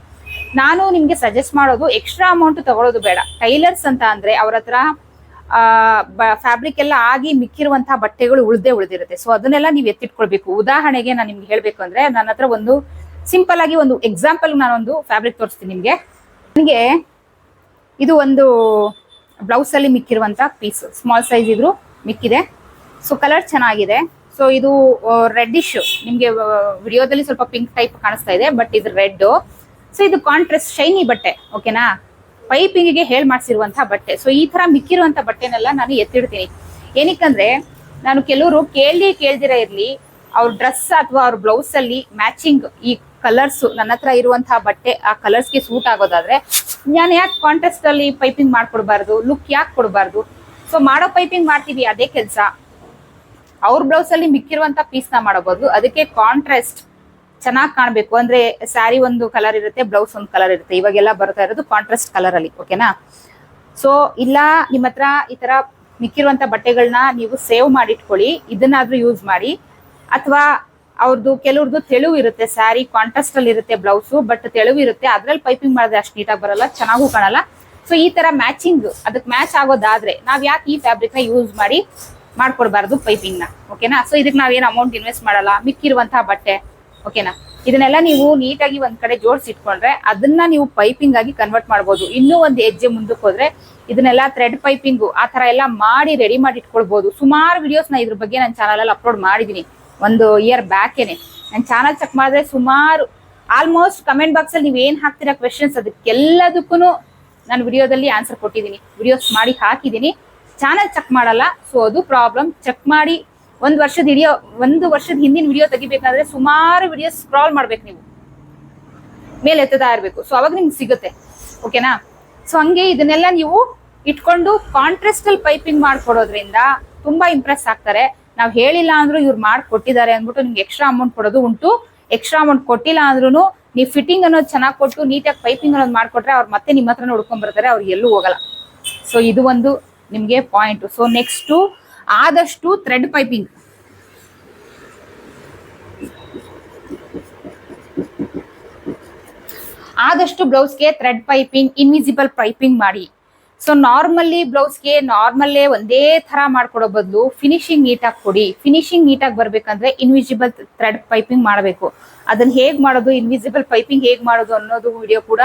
S1: ನಾನು ನಿಮ್ಗೆ ಸಜೆಸ್ಟ್ ಮಾಡೋದು ಎಕ್ಸ್ಟ್ರಾ ಅಮೌಂಟ್ ತಗೊಳ್ಳೋದು ಬೇಡ. ಟೈಲರ್ಸ್ ಅಂತ ಅಂದ್ರೆ ಅವ್ರ ಹತ್ರ ಫ್ಯಾಬ್ರಿಕ್ ಎಲ್ಲ ಆಗಿ ಮಿಕ್ಕಿರುವಂತಹ ಬಟ್ಟೆಗಳು ಉಳ್ದೇ ಉಳಿದಿರುತ್ತೆ. ಸೊ ಅದನ್ನೆಲ್ಲ ನೀವು ಎತ್ತಿಟ್ಕೊಳ್ಬೇಕು. ಉದಾಹರಣೆಗೆ ನಾನು ನಿಮ್ಗೆ ಹೇಳ್ಬೇಕು ಅಂದ್ರೆ ನನ್ನ ಹತ್ರ ಒಂದು ಸಿಂಪಲ್ ಆಗಿ ಒಂದು ಎಕ್ಸಾಂಪಲ್ ನಾನೊಂದು ಫ್ಯಾಬ್ರಿಕ್ ತೋರಿಸ್ತೀನಿ ನಿಮ್ಗೆ. ನನಗೆ ಇದು ಒಂದು ಬ್ಲೌಸ್ ಅಲ್ಲಿ ಮಿಕ್ಕಿರುವಂತ ಪೀಸ್ ಸ್ಮಾಲ್ ಸೈಜ್ ಇದ್ರು ಮಿಕ್ಕಿದೆ. ಸೊ ಕಲರ್ ಚೆನ್ನಾಗಿದೆ. ಸೊ ಇದು ರೆಡ್ಡಿಶ್ ನಿಮ್ಗೆ ವಿಡಿಯೋದಲ್ಲಿ ಸ್ವಲ್ಪ ಪಿಂಕ್ ಟೈಪ್ ಕಾಣಿಸ್ತಾ ಇದೆ ಬಟ್ ಇದು ರೆಡ್ ಸೊ ಇದು ಕಾಂಟ್ರಾಸ್ಟ್ ಶೈನಿ ಬಟ್ಟೆ ಓಕೆನಾ ಪೈಪಿಂಗಿಗೆ ಹೇಳ್ ಮಾಡಿಸಿರುವಂತಹ ಬಟ್ಟೆ. ಸೊ ಈ ತರ ಮಿಕ್ಕಿರುವಂತ ಬಟ್ಟೆನೆಲ್ಲ ನಾನು ಎತ್ತಿಡ್ತೀನಿ. ಏನಕ್ಕಂದ್ರೆ, ನಾನು ಕೆಲವರು ಕೇಳಿ ಕೇಳ್ದಿರ ಇರ್ಲಿ, ಅವ್ರ ಡ್ರೆಸ್ ಅಥವಾ ಅವ್ರ ಬ್ಲೌಸ್ ಅಲ್ಲಿ ಮ್ಯಾಚಿಂಗ್ ಈ ಕಲರ್ಸ್ ನನ್ನ ಹತ್ರ ಇರುವಂತಹ ಬಟ್ಟೆ ಆ ಕಲರ್ಸ್ಗೆ ಸೂಟ್ ಆಗೋದಾದ್ರೆ, ನಾನು ಯಾಕೆ ಕಾಂಟ್ರಾಸ್ಟ್ ಅಲ್ಲಿ ಪೈಪಿಂಗ್ ಮಾಡ್ಕೊಡ್ಬಾರ್ದು? ಲುಕ್ ಯಾಕೆ ಕೊಡಬಾರ್ದು? ಸೊ ಮಾಡೋ ಪೈಪಿಂಗ್ ಮಾಡ್ತೀವಿ, ಅದೇ ಕೆಲಸ. ಅವ್ರ ಬ್ಲೌಸ್ ಅಲ್ಲಿ ಮಿಕ್ಕಿರುವಂತ ಪೀಸ್ನ ಮಾಡಬಹುದು ಅದಕ್ಕೆ ಕಾಂಟ್ರಾಸ್ಟ್ ಚೆನ್ನಾಗಿ ಕಾಣಬೇಕು. ಅಂದ್ರೆ ಸ್ಯಾರಿ ಒಂದು ಕಲರ್ ಇರುತ್ತೆ ಬ್ಲೌಸ್ ಒಂದು ಕಲರ್ ಇರುತ್ತೆ. ಇವಾಗೆಲ್ಲ ಬರ್ತಾ ಇರೋದು ಕಾಂಟ್ರಾಸ್ಟ್ ಕಲರ್ ಅಲ್ಲಿ ಓಕೆನಾ ಸೊ ಇಲ್ಲ ನಿಮ್ಮ ಹತ್ರ ಈ ತರ ಮಿಕ್ಕಿರುವಂತ ಬಟ್ಟೆಗಳನ್ನ ನೀವು ಸೇವ್ ಮಾಡಿಟ್ಕೊಳ್ಳಿ. ಇದನ್ನಾದ್ರೂ ಯೂಸ್ ಮಾಡಿ. ಅಥವಾ ಅವ್ರದ್ದು ಕೆಲವ್ರದ್ದು ತೆಳು ಇರುತ್ತೆ ಸ್ಯಾರಿ ಕಾಂಟ್ರಾಸ್ಟ್ ಅಲ್ಲಿ ಇರುತ್ತೆ ಬ್ಲೌಸು ಬಟ್ ತೆಳು ಇರುತ್ತೆ. ಅದ್ರಲ್ಲಿ ಪೈಪಿಂಗ್ ಮಾಡಿದ್ರೆ ಅಷ್ಟು ನೀಟಾಗಿ ಬರಲ್ಲ, ಚೆನ್ನಾಗೂ ಕಾಣಲ್ಲ. ಸೊ ಈ ತರ ಮ್ಯಾಚಿಂಗ್ ಅದಕ್ಕೆ ಮ್ಯಾಚ್ ಆಗೋದಾದ್ರೆ ನಾವ್ ಯಾಕೆ ಈ ಫ್ಯಾಬ್ರಿಕ್ನ ಯೂಸ್ ಮಾಡಿ? ಮಾಡ್ಕೊಡ್ಬಾರ್ದು ಪೈಪಿಂಗ್ನ ಓಕೆನಾ ಸೊ ಇದಕ್ಕೆ ನಾವೇನು ಅಮೌಂಟ್ ಇನ್ವೆಸ್ಟ್ ಮಾಡಲ್ಲ, ಮಿಕ್ಕಿರುವಂತಹ ಬಟ್ಟೆ ಓಕೆನಾ ಇದನ್ನೆಲ್ಲ ನೀವು ನೀಟಾಗಿ ಒಂದ್ ಕಡೆ ಜೋಡಿಸಿ ಇಟ್ಕೊಂಡ್ರೆ ಅದನ್ನ ನೀವು ಪೈಪಿಂಗ್ ಆಗಿ ಕನ್ವರ್ಟ್ ಮಾಡ್ಬೋದು. ಇನ್ನೂ ಒಂದು ಹೆಜ್ಜೆ ಮುಂದಕ್ಕೆ ಹೋದ್ರೆ ಇದನ್ನೆಲ್ಲ ಥ್ರೆಡ್ ಪೈಪಿಂಗು ಆ ತರ ಎಲ್ಲ ಮಾಡಿ ರೆಡಿ ಮಾಡಿ ಇಟ್ಕೊಳ್ಬಹುದು ಸುಮಾರು ವಿಡಿಯೋಸ್ನ ಇದ್ರ ಬಗ್ಗೆ ನನ್ನ ಚಾನಲ್ ಅಲ್ಲಿ ಅಪ್ಲೋಡ್ ಮಾಡಿದೀನಿ, ಒಂದು ಇಯರ್ ಬ್ಯಾಕೇನೆ. ನನ್ನ ಚಾನಲ್ ಚೆಕ್ ಮಾಡಿದ್ರೆ ಸುಮಾರು ಆಲ್ಮೋಸ್ಟ್ ಕಮೆಂಟ್ ಬಾಕ್ಸ್ ಅಲ್ಲಿ ನೀವು ಏನ್ ಹಾಕ್ತಿರೋ ಕ್ವೆಶನ್ಸ್ ಅದಕ್ಕೆಲ್ಲದಕ್ಕೂ ನಾನು ವಿಡಿಯೋದಲ್ಲಿ ಆನ್ಸರ್ ಕೊಟ್ಟಿದ್ದೀನಿ ವಿಡಿಯೋಸ್ ಮಾಡಿ ಹಾಕಿದ್ದೀನಿ ಚಾನಲ್ ಚೆಕ್ ಮಾಡಲ್ಲ. ಸೊ ಅದು ಪ್ರಾಬ್ಲಮ್ ಚೆಕ್ ಮಾಡಿ ಒಂದು ವರ್ಷದ ಹಿಡಿಯೋ, ಒಂದು ವರ್ಷದ ಹಿಂದಿನ ವಿಡಿಯೋ ತೆಗಿಬೇಕಾದ್ರೆ ಸುಮಾರು ವಿಡಿಯೋ ಸ್ಕ್ರಾಲ್ ಮಾಡ್ಬೇಕು ನೀವು. ಮೇಲೆ ಎತ್ತದಾ ಇರಬೇಕು. ಸೊ ಅವಾಗ ನಿಮ್ಗೆ ಸಿಗುತ್ತೆ. ಓಕೆನಾ ಸೊ ಹಂಗೆ ಇದನ್ನೆಲ್ಲ ನೀವು ಇಟ್ಕೊಂಡು ಕಾಂಟ್ರಾಸ್ಟ್ ಅಲ್ಲಿ ಪೈಪಿಂಗ್ ಮಾಡ್ಕೊಡೋದ್ರಿಂದ ತುಂಬಾ ಇಂಪ್ರೆಸ್ ಆಗ್ತಾರೆ. ನಾವು ಹೇಳಿಲ್ಲ ಅಂದ್ರೂ ಇವ್ರು ಮಾಡ್ಕೊಟ್ಟಿದ್ದಾರೆ ಅಂದ್ಬಿಟ್ಟು ನಿಮ್ಗೆ ಎಕ್ಸ್ಟ್ರಾ ಅಮೌಂಟ್ ಕೊಡೋದು ಉಂಟು. ಎಕ್ಸ್ಟ್ರಾ ಅಮೌಂಟ್ ಕೊಟ್ಟಿಲ್ಲ ಅಂದ್ರೂ ನೀವು ಫಿಟ್ಟಿಂಗ್ ಅನ್ನೋದು ಚೆನ್ನಾಗಿ ಕೊಟ್ಟು ನೀಟಾಗಿ ಪೈಪಿಂಗ್ ಅನ್ನೋದು ಮಾಡಿಕೊಟ್ರೆ ಅವ್ರು ಮತ್ತೆ ನಿಮ್ಮ ಹತ್ರನೇ ಹುಡ್ಕೊಂಡ್ ಬರ್ತಾರೆ. ಅವ್ರು ಎಲ್ಲೂ ಹೋಗಲ್ಲ. ಸೊ ಇದು ಒಂದು ನಿಮ್ಗೆ ಪಾಯಿಂಟ್ ಸೊ ನೆಕ್ಸ್ಟು ಆದಷ್ಟು ಥ್ರೆಡ್ ಪೈಪಿಂಗ್ ಆದಷ್ಟು ಬ್ಲೌಸ್ಗೆ ಥ್ರೆಡ್ ಪೈಪಿಂಗ್ ಇನ್ವಿಸಿಬಲ್ ಪೈಪಿಂಗ್ ಮಾಡಿ. ಸೊ ನಾರ್ಮಲ್ಲಿ ಬ್ಲೌಸ್ಗೆ ನಾರ್ಮಲ್ಲೇ ಒಂದೇ ಥರ ಮಾಡ್ಕೊಡೋ ಬದಲು ಫಿನಿಶಿಂಗ್ ನೀಟಾಗಿ ಕೊಡಿ. ಫಿನಿಶಿಂಗ್ ನೀಟಾಗಿ ಬರಬೇಕಂದ್ರೆ ಇನ್ವಿಸಿಬಲ್ ಥ್ರೆಡ್ ಪೈಪಿಂಗ್ ಮಾಡಬೇಕು. ಅದನ್ನ ಹೇಗೆ ಮಾಡೋದು ಇನ್ವಿಸಿಬಲ್ ಪೈಪಿಂಗ್ ಹೇಗೆ ಮಾಡೋದು ಅನ್ನೋದು ವಿಡಿಯೋ ಕೂಡ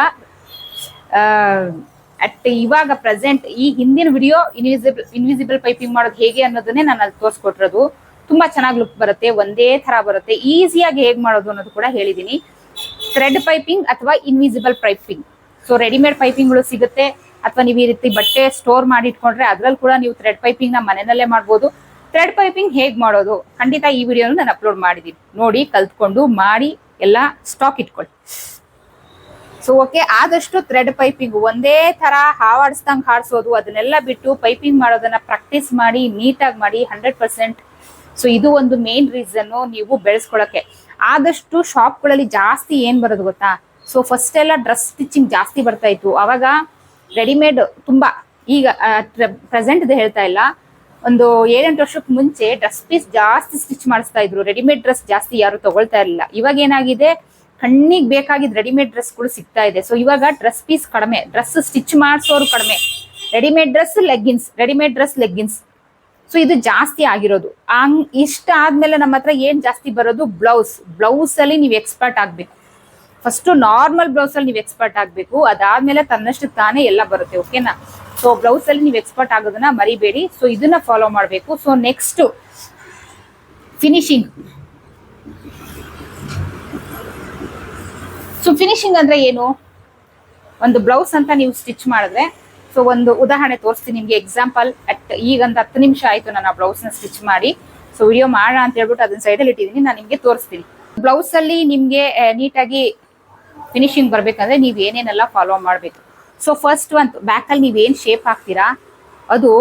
S1: ಅಟ್ ಇವಾಗ ಪ್ರೆಸೆಂಟ್ ಈ ಹಿಂದಿನ ವಿಡಿಯೋ ಇನ್ವಿಸಿಬಲ್ ಇನ್ವಿಸಿಬಲ್ ಪೈಪಿಂಗ್ ಮಾಡೋದು ಹೇಗೆ ಅನ್ನೋದನ್ನೇ ನಾನು ಅಲ್ಲಿ ತೋರಿಸ್ಕೊಟ್ಟಿರೋದು. ತುಂಬಾ ಚೆನ್ನಾಗಿ ಲುಕ್ ಬರುತ್ತೆ, ಒಂದೇ ತರ ಬರುತ್ತೆ. ಈಸಿಯಾಗಿ ಹೇಗೆ ಮಾಡೋದು ಅನ್ನೋದು ಕೂಡ ಹೇಳಿದೀನಿ. ಥ್ರೆಡ್ ಪೈಪಿಂಗ್ ಅಥವಾ ಇನ್ವಿಸಿಬಲ್ ಪೈಪಿಂಗ್ ಸೊ ರೆಡಿಮೇಡ್ ಪೈಪಿಂಗ್ಗಳು ಸಿಗುತ್ತೆ. ಅಥವಾ ನೀವು ಈ ರೀತಿ ಬಟ್ಟೆ ಸ್ಟೋರ್ ಮಾಡಿ ಇಟ್ಕೊಂಡ್ರೆ ಅದ್ರಲ್ಲಿ ಕೂಡ ನೀವು ಥ್ರೆಡ್ ಪೈಪಿಂಗ್ನ ಮನೆಯಲ್ಲೇ ಮಾಡ್ಬೋದು. ಥ್ರೆಡ್ ಪೈಪಿಂಗ್ ಹೇಗೆ ಮಾಡೋದು? ಖಂಡಿತ ಈ ವಿಡಿಯೋನ ನಾನು ಅಪ್ಲೋಡ್ ಮಾಡಿದ್ದೀನಿ ನೋಡಿ, ಕಲ್ತ್ಕೊಂಡು ಮಾಡಿ, ಎಲ್ಲ ಸ್ಟಾಕ್ ಇಟ್ಕೊಳ್ಳಿ. ಸೊ ಓಕೆ ಆದಷ್ಟು ಥ್ರೆಡ್ ಪೈಪಿಂಗ್ ಒಂದೇ ತರ ಹಾವಾಡಿಸ್ದಂಗೆ ಹಾಡಿಸೋದು, ಅದನ್ನೆಲ್ಲ ಬಿಟ್ಟು ಪೈಪಿಂಗ್ ಮಾಡೋದನ್ನ ಪ್ರಾಕ್ಟೀಸ್ ಮಾಡಿ ನೀಟಾಗಿ ಮಾಡಿ ಹಂಡ್ರೆಡ್ ಪರ್ಸೆಂಟ್ ಸೊ ಇದು ಒಂದು ಮೇನ್ ರೀಸನ್ ನೀವು ಬೆಳೆಸ್ಕೊಳಕ್ಕೆ. ಆದಷ್ಟು ಶಾಪ್ಗಳಲ್ಲಿ ಜಾಸ್ತಿ ಏನು ಬರೋದು ಗೊತ್ತಾ? ಸೊ ಫಸ್ಟ್ ಎಲ್ಲ ಡ್ರೆಸ್ ಸ್ಟಿಚಿಂಗ್ ಜಾಸ್ತಿ ಬರ್ತಾ ಇತ್ತು. ಅವಾಗ ರೆಡಿಮೇಡ್ ತುಂಬಾ. ಈಗ ಪ್ರೆಸೆಂಟ್ ಇದು ಹೇಳ್ತಾ ಇಲ್ಲ. ಒಂದು ಏಳೆಂಟು ವರ್ಷಕ್ಕೆ ಮುಂಚೆ ಡ್ರೆಸ್ ಪೀಸ್ ಜಾಸ್ತಿ ಸ್ಟಿಚ್ ಮಾಡಿಸ್ತಾ ಇದ್ರು. ರೆಡಿಮೇಡ್ ಡ್ರೆಸ್ ಜಾಸ್ತಿ ಯಾರು ತಗೊಳ್ತಾ ಇರಲಿಲ್ಲ. ಇವಾಗ ಏನಾಗಿದೆ? ಕಣ್ಣಿಗೆ ಬೇಕಾಗಿದ್ದ ರೆಡಿಮೇಡ್ ಡ್ರೆಸ್ಗಳು ಸಿಗ್ತಾ ಇದೆ. ಸೊ ಇವಾಗ ಡ್ರೆಸ್ ಪೀಸ್ ಕಡಿಮೆ ಡ್ರೆಸ್ ಸ್ಟಿಚ್ ಮಾಡಿಸೋರು ಕಡಿಮೆ. Readymade dress leggings readymade dress leggings so ಇದು ಜಾಸ್ತಿ ಆಗಿರೋದು. ಹಂಗ್ ಇಷ್ಟ ಆದ್ಮೇಲೆ ನಮ್ಮ ಹತ್ರ ಏನ್ ಜಾಸ್ತಿ ಬರೋದು? ಬ್ಲೌಸ್ ಬ್ಲೌಸ್ ಅಲ್ಲಿ ನೀವು ಎಕ್ಸ್ಪರ್ಟ್ ಆಗ್ಬೇಕು. ಫಸ್ಟ್ ನಾರ್ಮಲ್ ಬ್ಲೌಸ್ ಅಲ್ಲಿ ನೀವು ಎಕ್ಸ್ಪರ್ಟ್ ಆಗ್ಬೇಕು. ಅದಾದ್ಮೇಲೆ ತನ್ನಷ್ಟು ತಾನೇ ಎಲ್ಲ ಬರುತ್ತೆ ಓಕೆನಾ ಸೊ ಬ್ಲೌಸ್ ಅಲ್ಲಿ ನೀವು ಎಕ್ಸ್ಪರ್ಟ್ ಆಗೋದನ್ನ ಮರಿಬೇಡಿ. ಸೊ ಇದನ್ನ ಫಾಲೋ ಮಾಡಬೇಕು. So next finishing so finishing ಅಂದ್ರೆ ಏನು? ಒಂದು ಬ್ಲೌಸ್ ಅಂತ ನೀವು ಸ್ಟಿಚ್ ಮಾಡಿದ್ರೆ ಸೊ ಒಂದು ಉದಾಹರಣೆ ತೋರಿಸ್ತೀನಿ ನಿಮ್ಗೆ ಎಕ್ಸಾಂಪಲ್ ಅಟ್ ಈಗ ಒಂದು ಹತ್ತು ನಿಮಿಷ ಆಯ್ತು ನಾನು ಆ ಬ್ಲೌಸ್ನ ಸ್ಟಿಚ್ ಮಾಡಿ. ಸೊ ವಿಡಿಯೋ ಮಾಡೋಣ ಅಂತ ಹೇಳ್ಬಿಟ್ಟು ಅದನ್ನ ಸೈಡಲ್ಲಿ ಇಟ್ಟಿದ್ದೀನಿ ನಾನು ನಿಮ್ಗೆ ತೋರಿಸ್ತೀನಿ. ಬ್ಲೌಸ್ ಅಲ್ಲಿ ನಿಮ್ಗೆ ನೀಟಾಗಿ ಫಿನಿಶಿಂಗ್ ಬರ್ಬೇಕಂದ್ರೆ ನೀವು ಏನೇನೆಲ್ಲ ಫಾಲೋ ಮಾಡ್ಬೇಕು. ಸೊ ಫಸ್ಟ್ ಒಂದು ಬ್ಯಾಕ್ ಅಲ್ಲಿ ನೀವ್ ಏನ್ ಶೇಪ್ ಹಾಕ್ತೀರಾ? ಅದು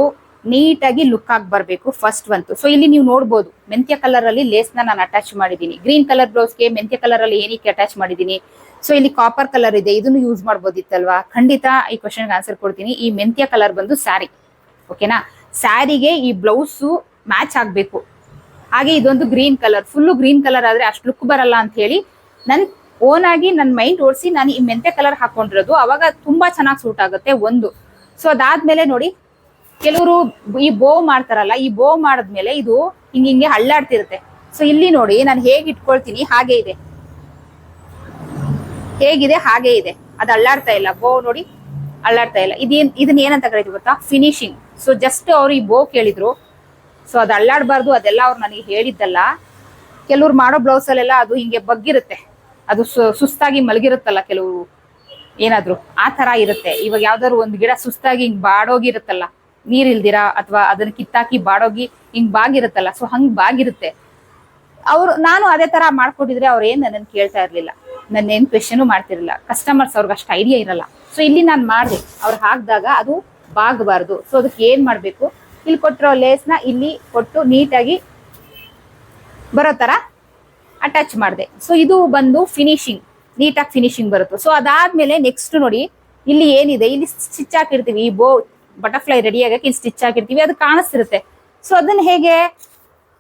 S1: ನೀಟಾಗಿ ಲುಕ್ ಆಗಿ ಬರಬೇಕು ಫಸ್ಟ್ ಒಂದು ಸೊ ಇಲ್ಲಿ ನೀವು ನೋಡ್ಬೋದು, ಮೆಂತ್ಯ ಕಲರ್ ಅಲ್ಲಿ ಲೇಸ್ನ ನಾನು ಅಟ್ಯಾಚ್ ಮಾಡಿದ್ದೀನಿ ಗ್ರೀನ್ ಕಲರ್ ಬ್ಲೌಸ್ಗೆ ಮೆಂತ್ಯ ಕಲರ್ ಅಲ್ಲಿ ಏನಕ್ಕೆ ಅಟ್ಯಾಚ್ ಮಾಡಿದ್ದೀನಿ ಸೊ ಇಲ್ಲಿ ಕಾಪರ್ ಕಲರ್ ಇದೆ. ಇದನ್ನು ಯೂಸ್ ಮಾಡ್ಬೋದಿತ್ತಲ್ವಾ? ಖಂಡಿತ ಈ ಕ್ವಶನ್ ಆನ್ಸರ್ ಕೊಡ್ತೀನಿ. ಈ ಮೆಂತ್ಯ ಕಲರ್ ಬಂದು ಸ್ಯಾರಿ ಓಕೆನಾ ಸ್ಯಾರಿಗೆ ಈ ಬ್ಲೌಸು ಮ್ಯಾಚ್ ಆಗ್ಬೇಕು. ಹಾಗೆ ಇದೊಂದು green colour full green colour ಆದ್ರೆ ಅಷ್ಟು ಲುಕ್ ಬರಲ್ಲ ಅಂತ ಹೇಳಿ ನನ್ ಓನ್ ಆಗಿ ನನ್ನ ಮೈಂಡ್ ಓಡಿಸಿ ನಾನು ಈ ಮೆಂತ್ಯ ಕಲರ್ ಹಾಕೊಂಡಿರೋದು. ಅವಾಗ ತುಂಬಾ ಚೆನ್ನಾಗಿ ಸೂಟ್ ಆಗುತ್ತೆ ಒಂದು. ಸೊ ಅದಾದ್ಮೇಲೆ ನೋಡಿ, ಕೆಲವರು ಈ ಬೋ ಮಾಡ್ತಾರಲ್ಲ, ಈ ಬೋ ಮಾಡಿದ್ಮೇಲೆ ಇದು ಹಿಂಗೆ ಹಿಂಗೆ ಹಳ್ಳಾಡ್ತಿರುತ್ತೆ ಸೊ ಇಲ್ಲಿ ನೋಡಿ, ನಾನು ಹೇಗೆ ಇಟ್ಕೊಳ್ತೀನಿ, ಹಾಗೆ ಇದೆ. ಹೇಗಿದೆ, ಹಾಗೆ ಇದೆ. ಅದು ಅಳ್ಳಾಡ್ತಾ ಇಲ್ಲ. ಬೋ ನೋಡಿ, ಅಳ್ಳಾಡ್ತಾ ಇಲ್ಲ. ಇದೇನ್, ಇದನ್ನ ಏನಂತ ಕರಿತೀವಿ ಗೊತ್ತಾ? ಫಿನಿಶಿಂಗ್ ಸೊ ಜಸ್ಟ್ ಅವ್ರು ಈ ಬೋ ಕೇಳಿದ್ರು. ಸೊ ಅದು ಅಳ್ಳಾಡಬಾರ್ದು, ಅದೆಲ್ಲ ಅವ್ರು ನನಗೆ ಹೇಳಿದ್ದಲ್ಲ. ಕೆಲವ್ರು ಮಾಡೋ ಬ್ಲೌಸ್ ಅಲ್ಲೆಲ್ಲ ಅದು ಹಿಂಗೆ ಬಗ್ಗಿರುತ್ತೆ. ಅದು ಸುಸ್ತಾಗಿ ಮಲಗಿರುತ್ತಲ್ಲ ಕೆಲವರು. ಏನಾದ್ರು ಆ ತರ ಇರುತ್ತೆ. ಇವಾಗ ಯಾವ್ದಾದ್ರು ಒಂದು ಗಿಡ ಸುಸ್ತಾಗಿ ಹಿಂಗ್ ಬಾಡೋಗಿರುತ್ತಲ್ಲ. ನೀರ್ ಇಲ್ದಿರಾ? ಅಥವಾ ಅದನ್ನ ಕಿತ್ತಾಕಿ ಬಾಡೋಗಿ ಹಿಂಗ್ ಬಾಗಿರುತ್ತಲ್ಲ. ಸೊ ಹಂಗ್ ಬಾಗಿರುತ್ತೆ. ಅವ್ರು, ನಾನು ಅದೇ ತರ ಮಾಡ್ಕೊಟ್ಟಿದ್ರೆ ಅವ್ರು ಏನ್ ನನ್ನ ಕೇಳ್ತಾ ಇರ್ಲಿಲ್ಲ. ನನ್ನ ಏನ್ ಕ್ವೆಶನ್ ಮಾಡ್ತಿರಲ್ಲ. ಕಸ್ಟಮರ್ಸ್ ಅವ್ರಿಗೆ ಅಷ್ಟು ಐಡಿಯಾ ಇರಲ್ಲ. ಸೊ ಇಲ್ಲಿ ನಾನು ಮಾಡಿದೆ. ಅವ್ರು ಹಾಕಿದಾಗ ಅದು ಬಾಗಬಾರ್ದು. ಸೊ ಅದಕ್ಕೆ ಏನು ಮಾಡಬೇಕು? ಇಲ್ಲಿ ಕೊಟ್ಟಿರೋ ಲೇಸ್ನ ಇಲ್ಲಿ ಕೊಟ್ಟು ನೀಟಾಗಿ ಬರೋ ಥರ ಅಟ್ಯಾಚ್ ಮಾಡಿದೆ. ಸೊ ಇದು ಬಂದು ಫಿನಿಶಿಂಗ್ ನೀಟಾಗಿ ಫಿನಿಶಿಂಗ್ ಬರುತ್ತೆ. ಸೊ ಅದಾದ್ಮೇಲೆ ನೆಕ್ಸ್ಟ್ ನೋಡಿ, ಇಲ್ಲಿ ಏನಿದೆ? ಇಲ್ಲಿ ಸ್ಟಿಚ್ ಹಾಕಿರ್ತೀವಿ. ಈ ಬೋ ಬಟರ್ಫ್ಲೈ ರೆಡಿ ಆಗಕ್ಕೆ ಇಲ್ಲಿ ಸ್ಟಿಚ್ ಹಾಕಿರ್ತೀವಿ. ಅದು ಕಾಣಿಸ್ತಿರುತ್ತೆ. ಸೊ ಅದನ್ನ ಹೇಗೆ?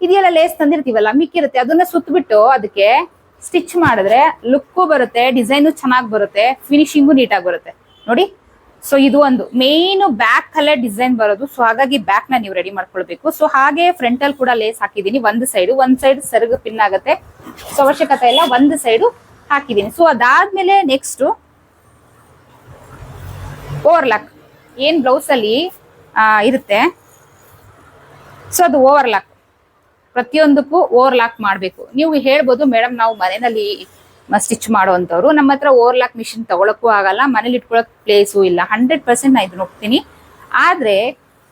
S1: ಇದೆಲ್ಲ ಲೇಸ್ ತಂದಿರ್ತೀವಲ್ಲ, ಮಿಕ್ಕಿರುತ್ತೆ. ಅದನ್ನ ಸುತ್ತಬಿಟ್ಟು ಅದಕ್ಕೆ ಸ್ಟಿಚ್ ಮಾಡಿದ್ರೆ ಲುಕ್ಕು ಬರುತ್ತೆ ಡಿಸೈನು ಚೆನ್ನಾಗಿ ಬರುತ್ತೆ ಫಿನಿಶಿಂಗು ನೀಟಾಗಿ ಬರುತ್ತೆ. ನೋಡಿ ಸೊ ಇದು ಒಂದು ಮೇನ್ ಬ್ಯಾಕ್ ಅಲ್ಲೇ ಡಿಸೈನ್ ಬರೋದು. ಸೊ ಹಾಗಾಗಿ ಬ್ಯಾಕ್ನ ನೀವು ರೆಡಿ ಮಾಡ್ಕೊಳ್ಬೇಕು. ಸೊ ಹಾಗೆ ಫ್ರಂಟ್ ಅಲ್ಲಿ ಕೂಡ ಲೇಸ್ ಹಾಕಿದೀನಿ ಒಂದು ಸೈಡ್ ಒಂದ್ ಸೈಡ್ ಸೆರಗು ಪಿನ್ ಆಗುತ್ತೆ. ಸೊ ಅವಶ್ಯಕತೆ ಇಲ್ಲ, ಒಂದು ಸೈಡು ಹಾಕಿದೀನಿ ಸೊ ಅದಾದ್ಮೇಲೆ ನೆಕ್ಸ್ಟ್ ಓವರ್ಲಾಕ್ ಏನ್ ಬ್ಲೌಸ್ ಅಲ್ಲಿ ಇರುತ್ತೆ? ಸೊ ಅದು ಓವರ್ಲಾಕ್ ಪ್ರತಿಯೊಂದಕ್ಕೂ ಓವರ್ಲಾಕ್ ಮಾಡಬೇಕು. ನೀವು ಹೇಳ್ಬೋದು, ಮೇಡಮ್, ನಾವು ಮನೆಯಲ್ಲಿ ಸ್ಟಿಚ್ ಮಾಡುವಂಥವ್ರು. ನಮ್ಮ ಹತ್ರ ಓವರ್ಲಾಕ್ ಮಿಷಿನ್ ತಗೊಳಕ್ಕೂ ಆಗಲ್ಲ, ಮನೇಲಿ ಇಟ್ಕೊಳಕ್ ಪ್ಲೇಸು ಇಲ್ಲ. ಹಂಡ್ರೆಡ್ ಪರ್ಸೆಂಟ್ ನಾನು ಇದನ್ನ ಹೋಗ್ತೀನಿ ಆದ್ರೆ,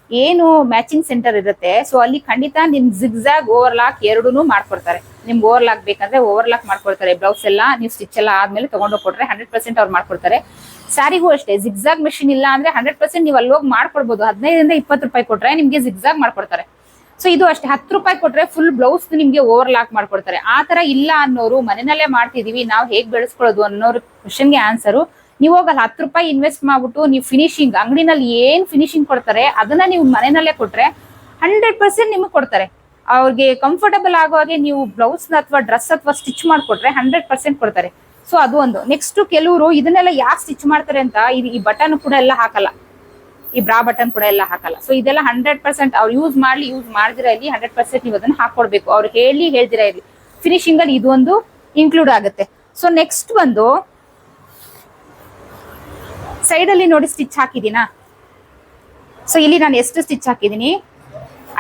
S1: ಏನು ಮ್ಯಾಚಿಂಗ್ ಸೆಂಟರ್ ಇರುತ್ತೆ ಸೊ ಅಲ್ಲಿ ಖಂಡಿತ ನಿಮ್ ಜಿಗ್ಜಾಗ್ ಓವರ್ಲಾಕ್ ಎರಡೂ ಮಾಡ್ಕೊಡ್ತಾರೆ. ನಿಮ್ಗೆ ಓವರ್ಲಾಕ್ ಬೇಕಂದ್ರೆ ಓವರ್ಲಾಕ್ ಮಾಡ್ಕೊಡ್ತಾರೆ. ಬ್ಲೌಸ್ ಎಲ್ಲ, ನೀವು ಸ್ಟಿಚ್ ಎಲ್ಲ ಆದ್ಮೇಲೆ ತಗೊಂಡು ಕೊಟ್ರೆ ಹಂಡ್ರೆಡ್ ಪರ್ಸೆಂಟ್ ಅವ್ರು ಮಾಡ್ಕೊಡ್ತಾರೆ. ಸ್ಯಾರಿಗೂ ಅಷ್ಟೇ ಜಿಗ್ಜಾಗ್ ಮಿಷಿನ್ ಇಲ್ಲ ಅಂದ್ರೆ ಹಂಡ್ರೆಡ್ ಪರ್ಸೆಂಟ್ ನೀವು ಅಲ್ಲಿ ಹೋಗಿ ಮಾಡ್ಕೊಡ್ಬೋದು. ಹದಿನೈದರಿಂದ ಇಪ್ಪತ್ತು ರೂಪಾಯಿ ಕೊಟ್ರೆ ನಿಮ್ಗೆ ಜಿಗ್ಜಾಗ್ ಮಾಡ್ಕೊಡ್ತಾರೆ. ಸೊ ಇದು ಅಷ್ಟೇ. ಹತ್ತು ರೂಪಾಯಿ ಕೊಟ್ರೆ ಫುಲ್ ಬ್ಲೌಸ್ ನಿಮ್ಗೆ ಓವರ್ ಲಾಕ್ ಮಾಡ್ಕೊಡ್ತಾರೆ. ಆ ತರ ಇಲ್ಲ ಅನ್ನೋರು ಮನೆಯಲ್ಲೇ ಮಾಡ್ತಿದೀವಿ. ನಾವು ಹೇಗ್ ಬೆಳೆಸ್ಕೊಳ್ಳೋದು ಅನ್ನೋರು ಕ್ವಶನ್ಗೆ ಆನ್ಸರು ನೀವು ಹೋಗಲ್ಲ ಹತ್ತು ರೂಪಾಯಿ ಇನ್ವೆಸ್ಟ್ ಮಾಡ್ಬಿಟ್ಟು ನೀವು ಫಿನಿಶಿಂಗ್ ಅಂಗಡಿನಲ್ಲಿ ಏನ್ ಫಿನಿಶಿಂಗ್ ಕೊಡ್ತಾರೆ, ಅದನ್ನ ನೀವು ಮನೆಯಲ್ಲೇ ಕೊಟ್ರೆ ಹಂಡ್ರೆಡ್ ಪರ್ಸೆಂಟ್ ನಿಮಗೆ ಕೊಡ್ತಾರೆ. ಅವ್ರಿಗೆ ಕಂಫರ್ಟಬಲ್ ಆಗೋ ಹಾಗೆ ನೀವು ಬ್ಲೌಸ್ ಅಥವಾ ಡ್ರೆಸ್ ಅಥವಾ ಸ್ಟಿಚ್ ಮಾಡಿಕೊಟ್ರೆ ಹಂಡ್ರೆಡ್ ಪರ್ಸೆಂಟ್ ಕೊಡ್ತಾರೆ. ಸೊ ಅದು ಒಂದು. ನೆಕ್ಸ್ಟ್ ಕೆಲವರು ಇದನ್ನೆಲ್ಲ ಯಾಕೆ ಸ್ಟಿಚ್ ಮಾಡ್ತಾರೆ ಅಂತ ಈ ಬಟನ್ ಕೂಡ ಎಲ್ಲ ಹಾಕಲ್ಲ. ಈ ಬ್ರಾ ಬಟನ್ ಕೂಡ ಎಲ್ಲ ಹಾಕಲ್ಲ. ಸೊ ಇದೆಲ್ಲ ಹಂಡ್ರೆಡ್ ಪರ್ಸೆಂಟ್ ಅವ್ರು ಯೂಸ್ ಮಾಡ್ಲಿ ಯೂಸ್ ಮಾಡಿದಿರ ಇಲ್ಲಿ ಹಂಡ್ರೆಡ್ ಪರ್ಸೆಂಟ್ ನೀವು ಅದನ್ನ ಹಾಕೊಡ್ಬೇಕು. ಅವ್ರು ಹೇಳಿ ಹೇಳ್ದಿರ ಇಲ್ಲಿ. ಫಿನಿಶಿಂಗ್ ಅಲ್ಲಿ ಇದೊಂದು ಇನ್ಕ್ಲೂಡ್ ಆಗುತ್ತೆ. ಸೊ ನೆಕ್ಸ್ಟ್ ಬಂದು ಸೈಡ್ ಅಲ್ಲಿ ನೋಡಿ ಸ್ಟಿಚ್ ಹಾಕಿದೀನಾ ಸೊ ಇಲ್ಲಿ ನಾನು ಎಷ್ಟು ಸ್ಟಿಚ್ ಹಾಕಿದೀನಿ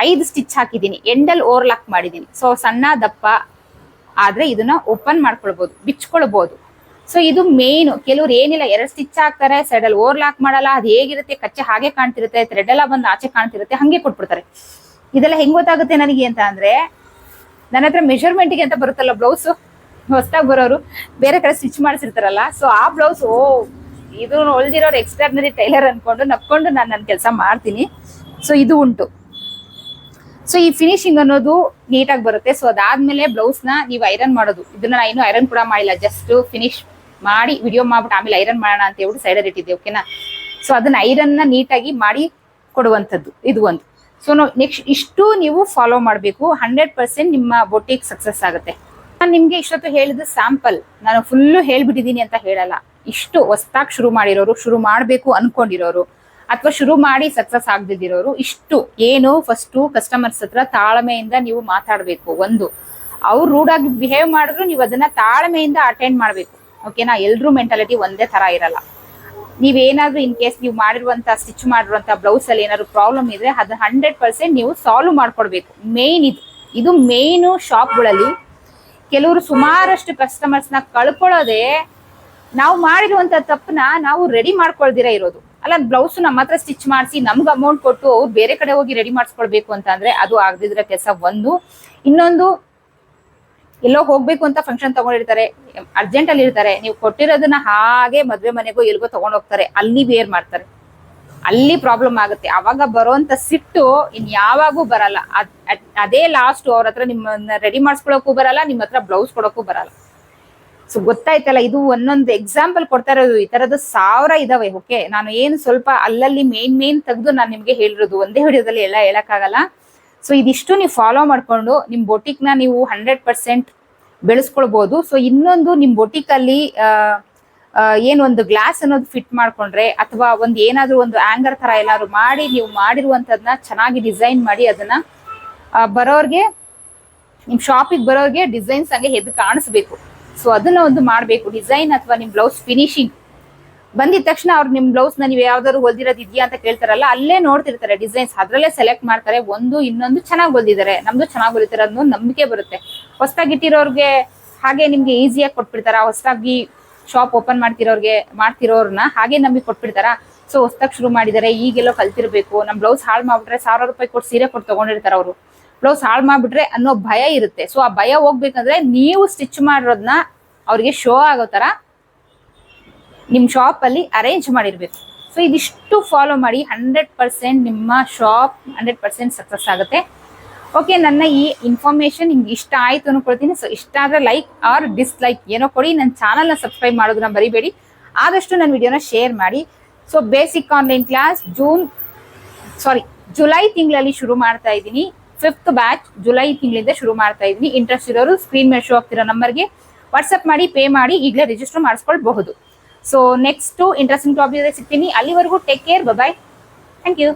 S1: ಐದು ಸ್ಟಿಚ್ ಹಾಕಿದೀನಿ ಎಂಡಲ್ ಓವರ್ಲಾಕ್ ಮಾಡಿದೀನಿ ಸೊ ಸಣ್ಣ ದಪ್ಪ ಆದ್ರೆ ಇದನ್ನ ಓಪನ್ ಮಾಡ್ಕೊಳ್ಬಹುದು ಬಿಚ್ಕೊಳ್ಬಹುದು ಸೊ ಇದು ಮೇನ್ ಕೆಲವ್ರು ಏನಿಲ್ಲ, ಎರಡು ಸ್ಟಿಚ್ ಹಾಕ್ತಾರೆ ಸೈಡ್ ಅಲ್ಲಿ ಓವರ್ಲಾಕ್ ಮಾಡಲ್ಲ, ಅದು ಹೇಗಿರುತ್ತೆ, ಕಚ್ಚೆ ಹಾಗೆ ಕಾಣ್ತಿರುತ್ತೆ ಥ್ರೆಡ್ ಎಲ್ಲ ಬಂದು ಆಚೆ ಕಾಣ್ತಿರುತ್ತೆ, ಹಂಗೆ ಕೊಟ್ಬಿಡ್ತಾರೆ. ಇದೆಲ್ಲ ಹೆಂಗ್ ಗೊತ್ತಾಗುತ್ತೆ ನನಗೆ ಅಂತ ಅಂದ್ರೆ, ನನ್ನ ಹತ್ರ ಮೆಷರ್ಮೆಂಟ್ಗೆ ಅಂತ ಬರುತ್ತಲ್ಲ ಬ್ಲೌಸ್ ಹೊಸದಾಗಿ ಬರೋರು, ಬೇರೆ ಕಡೆ ಸ್ಟಿಚ್ ಮಾಡಿಸಿರ್ತಾರಲ್ಲ ಸೊ ಆ ಬ್ಲೌಸ್ ಓ, ಇದು ಒಳ್ದಿರೋರು ಎಕ್ಸ್ಟರ್ನರಿ ಟೈಲರ್ ಅನ್ಕೊಂಡು ನಕ್ಕೊಂಡು ನಾನು ನನ್ನ ಕೆಲಸ ಮಾಡ್ತೀನಿ. ಸೊ ಇದು ಉಂಟು. ಸೊ ಈ ಫಿನಿಶಿಂಗ್ ಅನ್ನೋದು ನೀಟಾಗಿ ಬರುತ್ತೆ. ಸೊ ಅದಾದ್ಮೇಲೆ ಬ್ಲೌಸ್ನ ನೀವು ಐರನ್ ಮಾಡೋದು. ಇದನ್ನ ನಾನು ಐರನ್ ಕೂಡ ಮಾಡಿಲ್ಲ ಜಸ್ಟ್ ಫಿನಿಶ್ ಮಾಡಿ ವಿಡಿಯೋ ಮಾಡ್ಬಿಟ್ಟು ಆಮೇಲೆ ಐರನ್ ಮಾಡೋಣ ಅಂತ ಹೇಳ್ಬಿಟ್ಟು ಸೈಡಲ್ಲಿ ಇಟ್ಟಿದ್ದೆ ಓಕೆನಾ ಸೊ ಅದನ್ನ ಐರನ್ನ ನೀಟಾಗಿ ಮಾಡಿ ಕೊಡುವಂಥದ್ದು, ಇದು ಒಂದು. ಸೊ ನೆಕ್ಸ್ಟ್ ಇಷ್ಟು ನೀವು ಫಾಲೋ ಮಾಡಬೇಕು ಹಂಡ್ರೆಡ್ ಪರ್ಸೆಂಟ್ ನಿಮ್ಮ ಬೊಟ್ಟಿಗೆ ಸಕ್ಸಸ್ ಆಗುತ್ತೆ. ನಾನು ನಿಮಗೆ ಇಷ್ಟೊತ್ತು ಹೇಳಿದ ಸ್ಯಾಂಪಲ್ ನಾನು ಫುಲ್ಲು ಹೇಳ್ಬಿಟ್ಟಿದ್ದೀನಿ ಅಂತ ಹೇಳಲ್ಲ. ಇಷ್ಟು ಹೊಸ್ದಾಗಿ ಶುರು ಮಾಡಿರೋರು, ಶುರು ಮಾಡಬೇಕು ಅನ್ಕೊಂಡಿರೋರು, ಅಥವಾ ಶುರು ಮಾಡಿ ಸಕ್ಸಸ್ ಆಗದಿರೋರು ಇಷ್ಟು, ಏನು ಫಸ್ಟು ಕಸ್ಟಮರ್ಸ್ ಹತ್ರ ತಾಳ್ಮೆಯಿಂದ ನೀವು ಮಾತಾಡಬೇಕು, ಒಂದು. ಅವ್ರು ರೂಡಾಗಿ ಬಿಹೇವ್ ಮಾಡಿದ್ರು, ನೀವು ಅದನ್ನ ತಾಳ್ಮೆಯಿಂದ ಅಟೆಂಡ್ ಮಾಡಬೇಕು. ಓಕೆನಾ ಎಲ್ರೂ ಮೆಂಟಾಲಿಟಿ ಒಂದೇ ತರ ಇರಲ್ಲ. ನೀವೇನಾದ್ರೂ ಇನ್ ಕೇಸ್ ನೀವು ಮಾಡಿರುವಂತ ಸ್ಟಿಚ್ ಮಾಡಿರುವಂತ ಬ್ಲೌಸ್ ಅಲ್ಲಿ ಏನಾದ್ರು ಪ್ರಾಬ್ಲಮ್ ಇದ್ರೆ ಅದು ಹಂಡ್ರೆಡ್ ಪರ್ಸೆಂಟ್ ನೀವು ಸಾಲ್ವ್ ಮಾಡ್ಕೊಡ್ಬೇಕು. ಮೇನ್ ಇದು. ಇದು ಮೇನು ಶಾಪ್ಗಳಲ್ಲಿ ಕೆಲವರು ಸುಮಾರಷ್ಟು ಕಸ್ಟಮರ್ಸ್ನ ಕಳ್ಕೊಳ್ಳೋದೇ ನಾವು ಮಾಡಿರುವಂತ ತಪ್ಪನ್ನ ನಾವು ರೆಡಿ ಮಾಡ್ಕೊಳ್ದಿರ ಇರೋದು. ಅಲ್ಲ ಬ್ಲೌಸ್ ನಮ್ಮ ಹತ್ರ ಸ್ಟಿಚ್ ಮಾಡಿಸಿ ನಮ್ಗೆ ಅಮೌಂಟ್ ಕೊಟ್ಟು ಅವ್ರು ಬೇರೆ ಕಡೆ ಹೋಗಿ ರೆಡಿ ಮಾಡಿಸ್ಕೊಳ್ಬೇಕು ಅಂತ ಅದು ಆಗದಿದ್ರೆ ಕೆಲಸ ಒಂದು. ಇನ್ನೊಂದು ಎಲ್ಲೋ ಹೋಗ್ಬೇಕು ಅಂತ ಫಂಕ್ಷನ್ ತಗೊಂಡಿರ್ತಾರೆ ಅರ್ಜೆಂಟ್ ಅಲ್ಲಿ ಇರ್ತಾರೆ, ನೀವು ಕೊಟ್ಟಿರೋದನ್ನ ಹಾಗೆ ಮದ್ವೆ ಮನೆಗೋ ಎಲ್ಗೋ ತಗೊಂಡ್ ಹೋಗ್ತಾರೆ, ಅಲ್ಲಿ ಬೇರ್ ಮಾಡ್ತಾರೆ. ಅಲ್ಲಿ ಪ್ರಾಬ್ಲಮ್ ಆಗುತ್ತೆ. ಅವಾಗ ಬರೋಂತ ಸಿಟ್ಟು ಇನ್ ಯಾವಾಗೂ ಬರಲ್ಲ. ಅದ್- ಲಾಸ್ಟ್ ಅವ್ರ ಹತ್ರ ನಿಮ್ಮನ್ನ ರೆಡಿ ಮಾಡಿಸ್ಕೊಳಕ್ಕೂ ಬರಲ್ಲ, ನಿಮ್ಮ ಹತ್ರ ಬ್ಲೌಸ್ ಕೊಡೋಕ್ಕೂ ಬರಲ್ಲ. ಸೊ ಗೊತ್ತಾಯ್ತಲ್ಲ, ಇದು ಒಂದೊಂದು ಎಕ್ಸಾಂಪಲ್ ಕೊಡ್ತಾ ಇರೋದು, ಈ ತರದ ಸಾವಿರ ಇದಾವೆ ಓಕೆ ನಾನು ಏನು ಸ್ವಲ್ಪ ಅಲ್ಲಲ್ಲಿ ಮೇನ್ ಮೇನ್ ತೆಗೆದು ನಾನು ನಿಮ್ಗೆ ಹೇಳಿರೋದು, ಒಂದೇ ವಿಡಿಯೋದಲ್ಲಿ ಎಲ್ಲ ಹೇಳಕ್ಕಾಗಲ್ಲ. ಸೊ ಇದಿಷ್ಟು ನೀವು ಫಾಲೋ ಮಾಡಿಕೊಂಡು ನಿಮ್ಮ ಬೊಟಿಕ್ನ ನೀವು ಹಂಡ್ರೆಡ್ ಪರ್ಸೆಂಟ್ ಬೆಳೆಸ್ಕೊಳ್ಬೋದು. ಸೊ ಇನ್ನೊಂದು ನಿಮ್ಮ ಬೊಟಿಕ್ ಅಲ್ಲಿ ಆ, ಆ, ಏನು ಒಂದು ಗ್ಲಾಸ್ ಅನ್ನೋದು ಫಿಟ್ ಮಾಡ್ಕೊಂಡ್ರೆ ಅಥವಾ ಒಂದು ಏನಾದರೂ ಒಂದು ಆಂಗರ್ ತರ ಏನಾದ್ರು ಮಾಡಿ ನೀವು ಮಾಡಿರುವಂಥದ್ದನ್ನ ಚೆನ್ನಾಗಿ ಡಿಸೈನ್ ಮಾಡಿ ಅದನ್ನ ಬರೋರಿಗೆ ನಿಮ್ಮ ನಿಮ್ ಶಾಪಿಗೆ ಬರೋರಿಗೆ ಡಿಸೈನ್ಸ್ ಹಂಗೆ ಎದ್ದು ಕಾಣಿಸ್ಬೇಕು. ಸೊ ಅದನ್ನ ಒಂದು ಮಾಡಬೇಕು. ಡಿಸೈನ್ ಅಥವಾ ನಿಮ್ಮ ಬ್ಲೌಸ್ ಫಿನಿಶಿಂಗ್ ಬಂದಿದ ತಕ್ಷಣ ಅವ್ರು ನಿಮ್ ಬ್ಲೌಸ್ನ ನೀವು ಯಾವ್ದಾದ್ರು ಹೊಲ್ದಿರೋದು ಇದೆಯಾ ಅಂತ ಕೇಳ್ತಾರಲ್ಲ, ಅಲ್ಲೇ ನೋಡ್ತಿರ್ತಾರೆ ಡಿಸೈನ್ಸ್ ಅದ್ರಲ್ಲೇ ಸೆಲೆಕ್ಟ್ ಮಾಡ್ತಾರೆ, ಒಂದು ಇನ್ನೊಂದು ಚೆನ್ನಾಗಿ ಹೊಲ್ದಿದ್ದಾರೆ ನಮ್ದು ಚೆನ್ನಾಗಿ ಹೊಲಿತಾರೆ ಅನ್ನೋ ನಂಬಿಕೆ ಬರುತ್ತೆ. ಹೊಸ್ದಾಗಿ ಇಟ್ಟಿರೋರ್ಗೆ ಹಾಗೆ ನಿಮ್ಗೆ ಈಸಿಯಾಗಿ ಕೊಟ್ಬಿಡ್ತಾರ? ಹೊಸದಾಗಿ ಶಾಪ್ ಓಪನ್ ಮಾಡ್ತಿರೋರ್ಗೆ, ಮಾಡ್ತಿರೋರ್ನ ಹಾಗೆ ನಮಗೆ ಕೊಟ್ಬಿಡ್ತಾರ? ಸೊ ಹೊಸ್ದಾಗಿ ಶುರು ಮಾಡಿದ್ದಾರೆ ಈಗೆಲ್ಲೋ ಕಲ್ತಿರ್ಬೇಕು. ನಮ್ ಬ್ಲೌಸ್ ಹಾಳು ಮಾಡ್ಬಿಟ್ರೆ ಸಾವಿರ ರೂಪಾಯಿ ಕೊಟ್ಟು ಸೀರೆ ಕೊಟ್ಟು ತಗೊಂಡಿರ್ತಾರ ಅವರು. ಬ್ಲೌಸ್ ಹಾಳು ಮಾಡ್ಬಿಟ್ರೆ ಅನ್ನೋ ಭಯ ಇರುತ್ತೆ. ಸೊ ಆ ಭಯ ಹೋಗ್ಬೇಕಂದ್ರೆ ನೀವು ಸ್ಟಿಚ್ ಮಾಡಿರೋದನ್ನ ಅವ್ರಿಗೆ ಶೋ ಆಗೋ ತರ ನಿಮ್ಮ ಶಾಪ್ ಅಲ್ಲಿ ಅರೇಂಜ್ ಮಾಡಿರ್ಬೇಕು. ಸೊ ಇದಿಷ್ಟು ಫಾಲೋ ಮಾಡಿ ಹಂಡ್ರೆಡ್ ಪರ್ಸೆಂಟ್ ನಿಮ್ಮ ಶಾಪ್ ಹಂಡ್ರೆಡ್ ಪರ್ಸೆಂಟ್ ಸಕ್ಸಸ್ ಆಗುತ್ತೆ. ಓಕೆ ನನ್ನ ಈ ಇನ್ಫಾರ್ಮೇಶನ್ ನಿಮ್ಗೆ ಇಷ್ಟ ಆಯ್ತು ಅನ್ಕೊಳ್ತೀನಿ. ಸೊ ಇಷ್ಟ ಆದ್ರೆ ಲೈಕ್ ಆರ್ ಡಿಸ್ಲೈಕ್ ಏನೋ ಕೊಡಿ. ನನ್ನ ಚಾನಲ್ನ ಸಬ್ಸ್ಕ್ರೈಬ್ ಮಾಡೋದನ್ನ ಬರಿಬೇಡಿ ಆದಷ್ಟು ನನ್ನ ವಿಡಿಯೋನ ಶೇರ್ ಮಾಡಿ. So basic online class June sorry July ತಿಂಗಳಲ್ಲಿ ಶುರು ಮಾಡ್ತಾ ಇದ್ದೀನಿ. ಫಿಫ್ತ್ ಬ್ಯಾಚ್ ಜುಲೈ ತಿಂಗಳಿಂದ ಶುರು ಮಾಡ್ತಾ ಇದ್ದೀನಿ. ಇಂಟ್ರೆಸ್ಟ್ ಇರೋರು ಸ್ಕ್ರೀನ್ ಮೇಲೆ ಶೋ ಆಗ್ತಿರೋ ನಂಬರ್ಗೆ ವಾಟ್ಸಪ್ ಮಾಡಿ ಪೇ ಮಾಡಿ, ಈಗಲೇ ರಿಜಿಸ್ಟರ್ ಮಾಡಿಸ್ಕೊಳ್ಬಹುದು. ಸೊ ನೆಕ್ಸ್ಟ್ ಇಂಟ್ರೆಸ್ಟಿಂಗ್ ಟಾಪಿಕ್ ಸಿಗ್ತೀನಿ ಅಲ್ಲಿವರೆಗೂ take care bye thank you